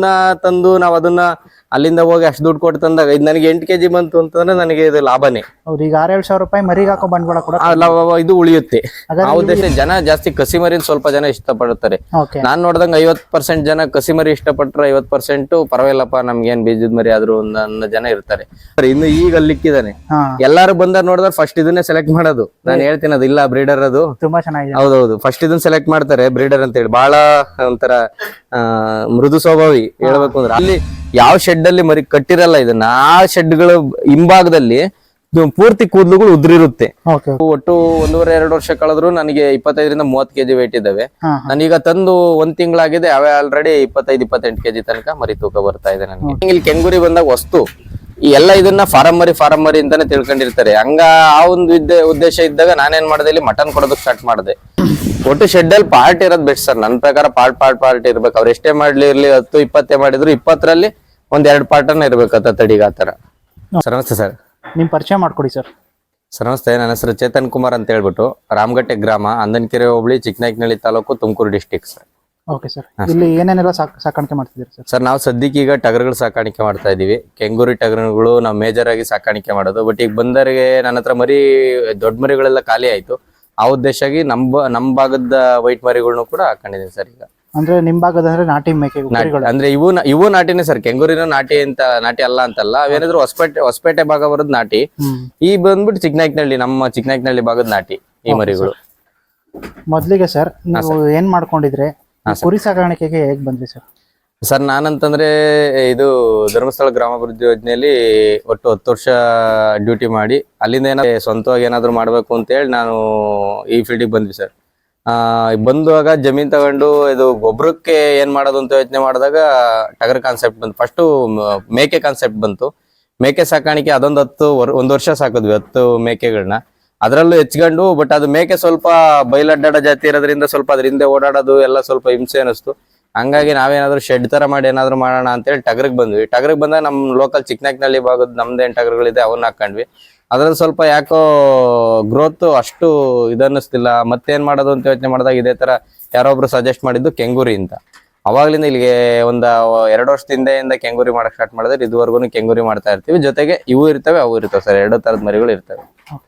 ಅದನ್ನ ತಂದು ನಾವ್ ಅದನ್ನ ಅಲ್ಲಿಂದ ಹೋಗಿ ಅಷ್ಟು ದುಡ್ಡು ಕೊಟ್ಟು ತಂದಾಗ ಇದು ನನಗೆ ಎಂಟು ಕೆಜಿ ಬಂತು ಅಂತಂದ್ರೆ ನನಗೆ ಇದು ಲಾಭನೇ. ಹೌದು ಈಗ ಆರೇಳು ಸಾವಿರ ರೂಪಾಯಿ ಮರಿಗೆ ಹಾಕೋ ಬಂಡವಾಳ ಕೂಡ ಆ ಲಾಭ ಇದು ಉಳಿಯುತ್ತೆ. ಆ ಉದ್ದೇಶ ಜನ ಜಾಸ್ತಿ ಕಸಿ ಮರಿನ ಸ್ವಲ್ಪ ಜನ ಇಷ್ಟಪಡುತ್ತಾರೆ. ಓಕೆ. ನಾನ್ ನೋಡ್ದಂಗ ಐವತ್ ಪರ್ಸೆಂಟ್ ಜನ ಕಸಿ ಮರಿ ಇಷ್ಟಪಟ್ರೆ ಐವತ್ ಪರ್ಸೆಂಟ್ ಪರವಾಗಿಲ್ಲಪ್ಪ ನಮ್ಗೆ ಏನ್ ಬೀಜದ ಮರಿ ಆದ್ರೂ ಒಂದ್ ಜನ ಇರ್ತಾರೆ. ಇನ್ನು ಈಗ ಅಲ್ಲಿಕ್ಕಿದಾನೆ ಹಾ. ಎಲ್ಲಾರು ಬಂದಾರ ನೋಡಿದ್ರೆ ಫಸ್ಟ್ ಇದನ್ನೇ ಸೆಲೆಕ್ಟ್ ಮಾಡೋದು. ನಾನು ಹೇಳ್ತೀನಿ ಅದು ಇಲ್ಲ ಬ್ರೀಡರ್ ಅದು. ತುಂಬಾ ಚೆನ್ನಾಗಿದೆ. ಹೌದೌದು ಫಸ್ಟ್ ಇದನ್ನ ಸೆಲೆಕ್ಟ್ ಮಾಡ್ತಾರೆ ಬ್ರೀಡರ್ ಅಂತ ಹೇಳಿ. ಬಹಳ ಒಂಥರ ಆ, ಮೃದು ಸ್ವಭಾವಿ. ಹೇಳ್ಬೇಕು ಅಂದ್ರೆ ಅಲ್ಲಿ ಯಾವ ಶೆಡ್ ಅಲ್ಲಿ ಮರಿ ಕಟ್ಟಿರಲ್ಲ ಇದನ್ನ ಆ ಶೆಡ್ಗಳ ಹಿಂಭಾಗದಲ್ಲಿ ಪೂರ್ತಿ ಕೂದಲುಗಳು ಉದ್ರಿರುತ್ತೆ. ಒಟ್ಟು ಒಂದೂವರೆ ಎರಡು ವರ್ಷ ಕಳೆದ್ರು ನನಗೆ ಇಪ್ಪತ್ತೈದರಿಂದ ಮೂವತ್ತು ಕೆಜಿ ವೇಟ್ ಇದ್ದಾವೆ. ನನೀಗ ತಂದು ಒಂದ್ ತಿಂಗಳಾಗಿದೆ ಅವೇ ಆಲ್ರೆಡಿ ಇಪ್ಪತ್ತೈದು ಇಪ್ಪತ್ತೆಂಟು ಕೆಜಿ ತನಕ ಮರಿ ತೂಕ ಬರ್ತಾ ಇದೆ ನನಗೆ. ಇಲ್ಲಿ ಕೆಂಗುರಿ ಬಂದಾಗ ವಸ್ತು ಈ ಎಲ್ಲ ಇದನ್ನ ಫಾರಂ ಮರಿ ಫಾರಂ ಮರಿ ಅಂತಾನೆ ತಿಳ್ಕೊಂಡಿರ್ತಾರೆ. ಹಂಗ ಆ ಒಂದು ಉದ್ದೇಶ ಇದ್ದಾಗ ನಾನೇನ್ ಮಾಡಿದೆ ಇಲ್ಲಿ ಮಟನ್ ಕೊಡೋದಕ್ಕೆ ಸ್ಟಾರ್ಟ್ ಮಾಡಿದೆ. ಒಟ್ಟು ಶೆಡ್ ಅಲ್ಲಿ ಪಾರ್ಟ್ ಇರೋದ್ ಬೆಸ್ಟ್ ಸರ್. ನನ್ನ ಪ್ರಕಾರ ಪಾರ್ಟ್ ಪಾರ್ಟ್ ಪಾರ್ಟ್ ಇರ್ಬೇಕು. ಅವ್ರು ಎಷ್ಟೇ ಮಾಡ್ಲಿ ಇರ್ಲಿ ಹತ್ತು ಇಪ್ಪತ್ತೇ ಮಾಡಿದ್ರು ಇಪ್ಪತ್ತರಲ್ಲಿ ಒಂದ್ ಎರಡ್ ಪಾರ್ಟ್ ಅನ್ನ ಇರ್ಬೇಕತ್ತ ತಡಿಗಾತರ ತಡಿಗೆ ಆತರ ಸರ್ ನಮಸ್ತೆ ಸರ್. ನಿಮ್ಮ ಪರಿಚಯ ಮಾಡ್ಕೊಡಿ ಸರ್. ಸರ್ ನಮಸ್ತೆ. ನನ್ನ ಹೆಸರು ಚೇತನ್ ಕುಮಾರ್ ಅಂತ ಹೇಳ್ಬಿಟ್ಟು ರಾಮಗಟ್ಟೆ ಗ್ರಾಮ ಅಂದನಕೆರೆ ಹೋಬಳಿ Chikkanayakanahalli taluk Tumakuru district sir. Okay sir. ಇಲ್ಲಿ ಏನೇನೆಲ್ಲ ಸಾಕ್ ಸಾಕಾಣಿಕೆ ಮಾಡ್ತಿದ್ದೀರಿ ಸರ್? ಸರ್ ನಾವು ಸದ್ಯಕ್ಕೆ ಈಗ ಟಗರುಗಳು ಸಾಕಾಣಿಕೆ ಮಾಡ್ತಾ ಇದೀವಿ. ಕೆಂಗೂರಿ ಟಗರುಗಳು ನಾವು ಮೇಜರ್ ಆಗಿ ಸಾಕಾಣಿಕೆ ಮಾಡೋದು. ಬಟ್ ಈಗ ಬಂದರಿಗೆ ನನ್ನ ಹತ್ರ ಮರಿ ದೊಡ್ಡ ಮರಿಗಳೆಲ್ಲ ಖಾಲಿ ಆಯ್ತು. ಆ ಉದ್ದೇಶಾಗಿ ನಮ್ಮ ನಮ್ಮ ಭಾಗದ ವೈಟ್ ಮರಿಗಳ್ನು ಕೂಡ ಹಾಕೊಂಡಿದ್ದೀನಿ ಸರ್ ಈಗ. ಅಂದ್ರೆ ನಿಮ್ ಭಾಗದ ಅಂದ್ರೆ ನಾಟಿ ಮೇಕೆ ನಾಟಿ- ಅಂದ್ರೆ ಇವು ನ- ಇವು ನಾಟಿನೇ ಸರ್. ಕೆಂಗೂರಿನ ನಾಟಿ ಅಂತ ನಾಟಿ ಅಲ್ಲ ಅಂತಲ್ಲ ಅವೇನಾದ್ರು ಹೊಸಪೇಟೆ ಹೊಸಪೇಟೆ ಭಾಗ ಬರೋದ್ ನಾಟಿ. ಹ್ಮ್. ಈ ಬಂದ್ಬಿಟ್ಟು ಚಿಕ್ಕನಾಯ್ಕನಹಳ್ಳಿ ನಮ್ಮ ಚಿಕ್ಕನಾಯ್ಕನಹಳ್ಳಿ ಭಾಗದ ನಾಟಿ ಈ ಮರಿಗಳು. ಮೊದ್ಲಿಗೆ ಸರ್ ನೀವು ಏನ್ ಮಾಡ್ಕೊಂಡಿದ್ರೆ ಈ ಕುರಿ ಸಾಕಾಣಿಕೆಗೆ ಹೇಗ್ ಬಂದ್ರಿ ಸರ್? ಸರ್, ನಾನಂತಂದ್ರೆ ಇದು ಧರ್ಮಸ್ಥಳ ಗ್ರಾಮಾಭಿವೃದ್ಧಿ ಯೋಜನೆಯಲ್ಲಿ ಒಟ್ಟು ಹತ್ತು ವರ್ಷ ಡ್ಯೂಟಿ ಮಾಡಿ, ಅಲ್ಲಿಂದ ಏನಾದ್ರೆ ಸ್ವಂತವಾಗಿ ಏನಾದ್ರು ಮಾಡ್ಬೇಕು ಅಂತ ಹೇಳಿ ನಾನು ಈ ಫೀಲ್ಡಿಗೆ ಬಂದ್ವಿ ಸರ್. ಆ ಬಂದುವಾಗ ಜಮೀನ್ ತಗೊಂಡು ಇದು ಗೊಬ್ಬರಕ್ಕೆ ಏನ್ ಮಾಡೋದು ಅಂತ ಯೋಚನೆ ಮಾಡಿದಾಗ ಟಗರ್ ಕಾನ್ಸೆಪ್ಟ್ ಬಂತು. ಫಸ್ಟು ಮೇಕೆ ಕಾನ್ಸೆಪ್ಟ್ ಬಂತು. ಮೇಕೆ ಸಾಕಾಣಿಕೆ ಅದೊಂದು ಹತ್ತು ಒಂದು ವರ್ಷ ಸಾಕಿದ್ವಿ ಹತ್ತು ಮೇಕೆಗಳನ್ನ ಅದರಲ್ಲೂ ಹೆಚ್ಕೊಂಡು ಬಟ್ ಅದು ಮೇಕೆ ಸ್ವಲ್ಪ ಬಯಲಡ್ಡಾಡ ಜಾತಿ ಇರೋದ್ರಿಂದ ಸ್ವಲ್ಪ ಅದ್ರ ಹಿಂದೆ ಓಡಾಡೋದು, ಎಲ್ಲ ಸ್ವಲ್ಪ ಹಿಂಸೆ ಅನಿಸ್ತು ಹಂಗಾಗಿ ನಾವೇನಾದ್ರೂ ಶೆಡ್ ತರ ಮಾಡಿ ಏನಾದ್ರು ಮಾಡೋಣ ಅಂತೇಳಿ ಟಗರ್ಗ್ ಬಂದ್ವಿ. ಟಗರ್ಗ್ ಬಂದಾಗ ನಮ್ ಲೋಕಲ್ ಚಿಕ್ಕನಾಕ್ನಲ್ಲಿ ಭಾಗದ ನಮ್ದೇನ್ ಟಗರ್ಗಳಿದೆ ಅವನ್ನ ಹಾಕೊಂಡ್ವಿ. ಅದ್ರಲ್ಲಿ ಸ್ವಲ್ಪ ಯಾಕೋ ಗ್ರೋತ್ ಅಷ್ಟು ಇದನ್ನಿಸ್ತಿಲ್ಲ. ಮತ್ತೇನ್ ಮಾಡೋದು ಅಂತ ಯೋಚನೆ ಮಾಡಿದಾಗ ಇದೇ ತರ ಯಾರೊಬ್ರು ಸಜೆಸ್ಟ್ ಮಾಡಿದ್ದು ಕೆಂಗೂರಿ ಅಂತ. ಅವಾಗ್ಲಿಂದ ಇಲ್ಲಿಗೆ ಒಂದು ಎರಡು ವರ್ಷದಿಂದ ಹಿಂದೆಯಿಂದ ಕೆಂಗೂರಿ ಮಾಡಕ್ ಸ್ಟಾರ್ಟ್ ಮಾಡಿದ್ರೆ ಇದುವರೆಗೂ ಕೆಂಗೂರಿ ಮಾಡ್ತಾ ಇರ್ತೀವಿ. ಜೊತೆಗೆ ಇವು ಇರ್ತವೆ, ಅವು ಇರ್ತವೆ ಸರ್. ಎರಡು ತರದ ಮರಿಗಳು ಇರ್ತವೆ.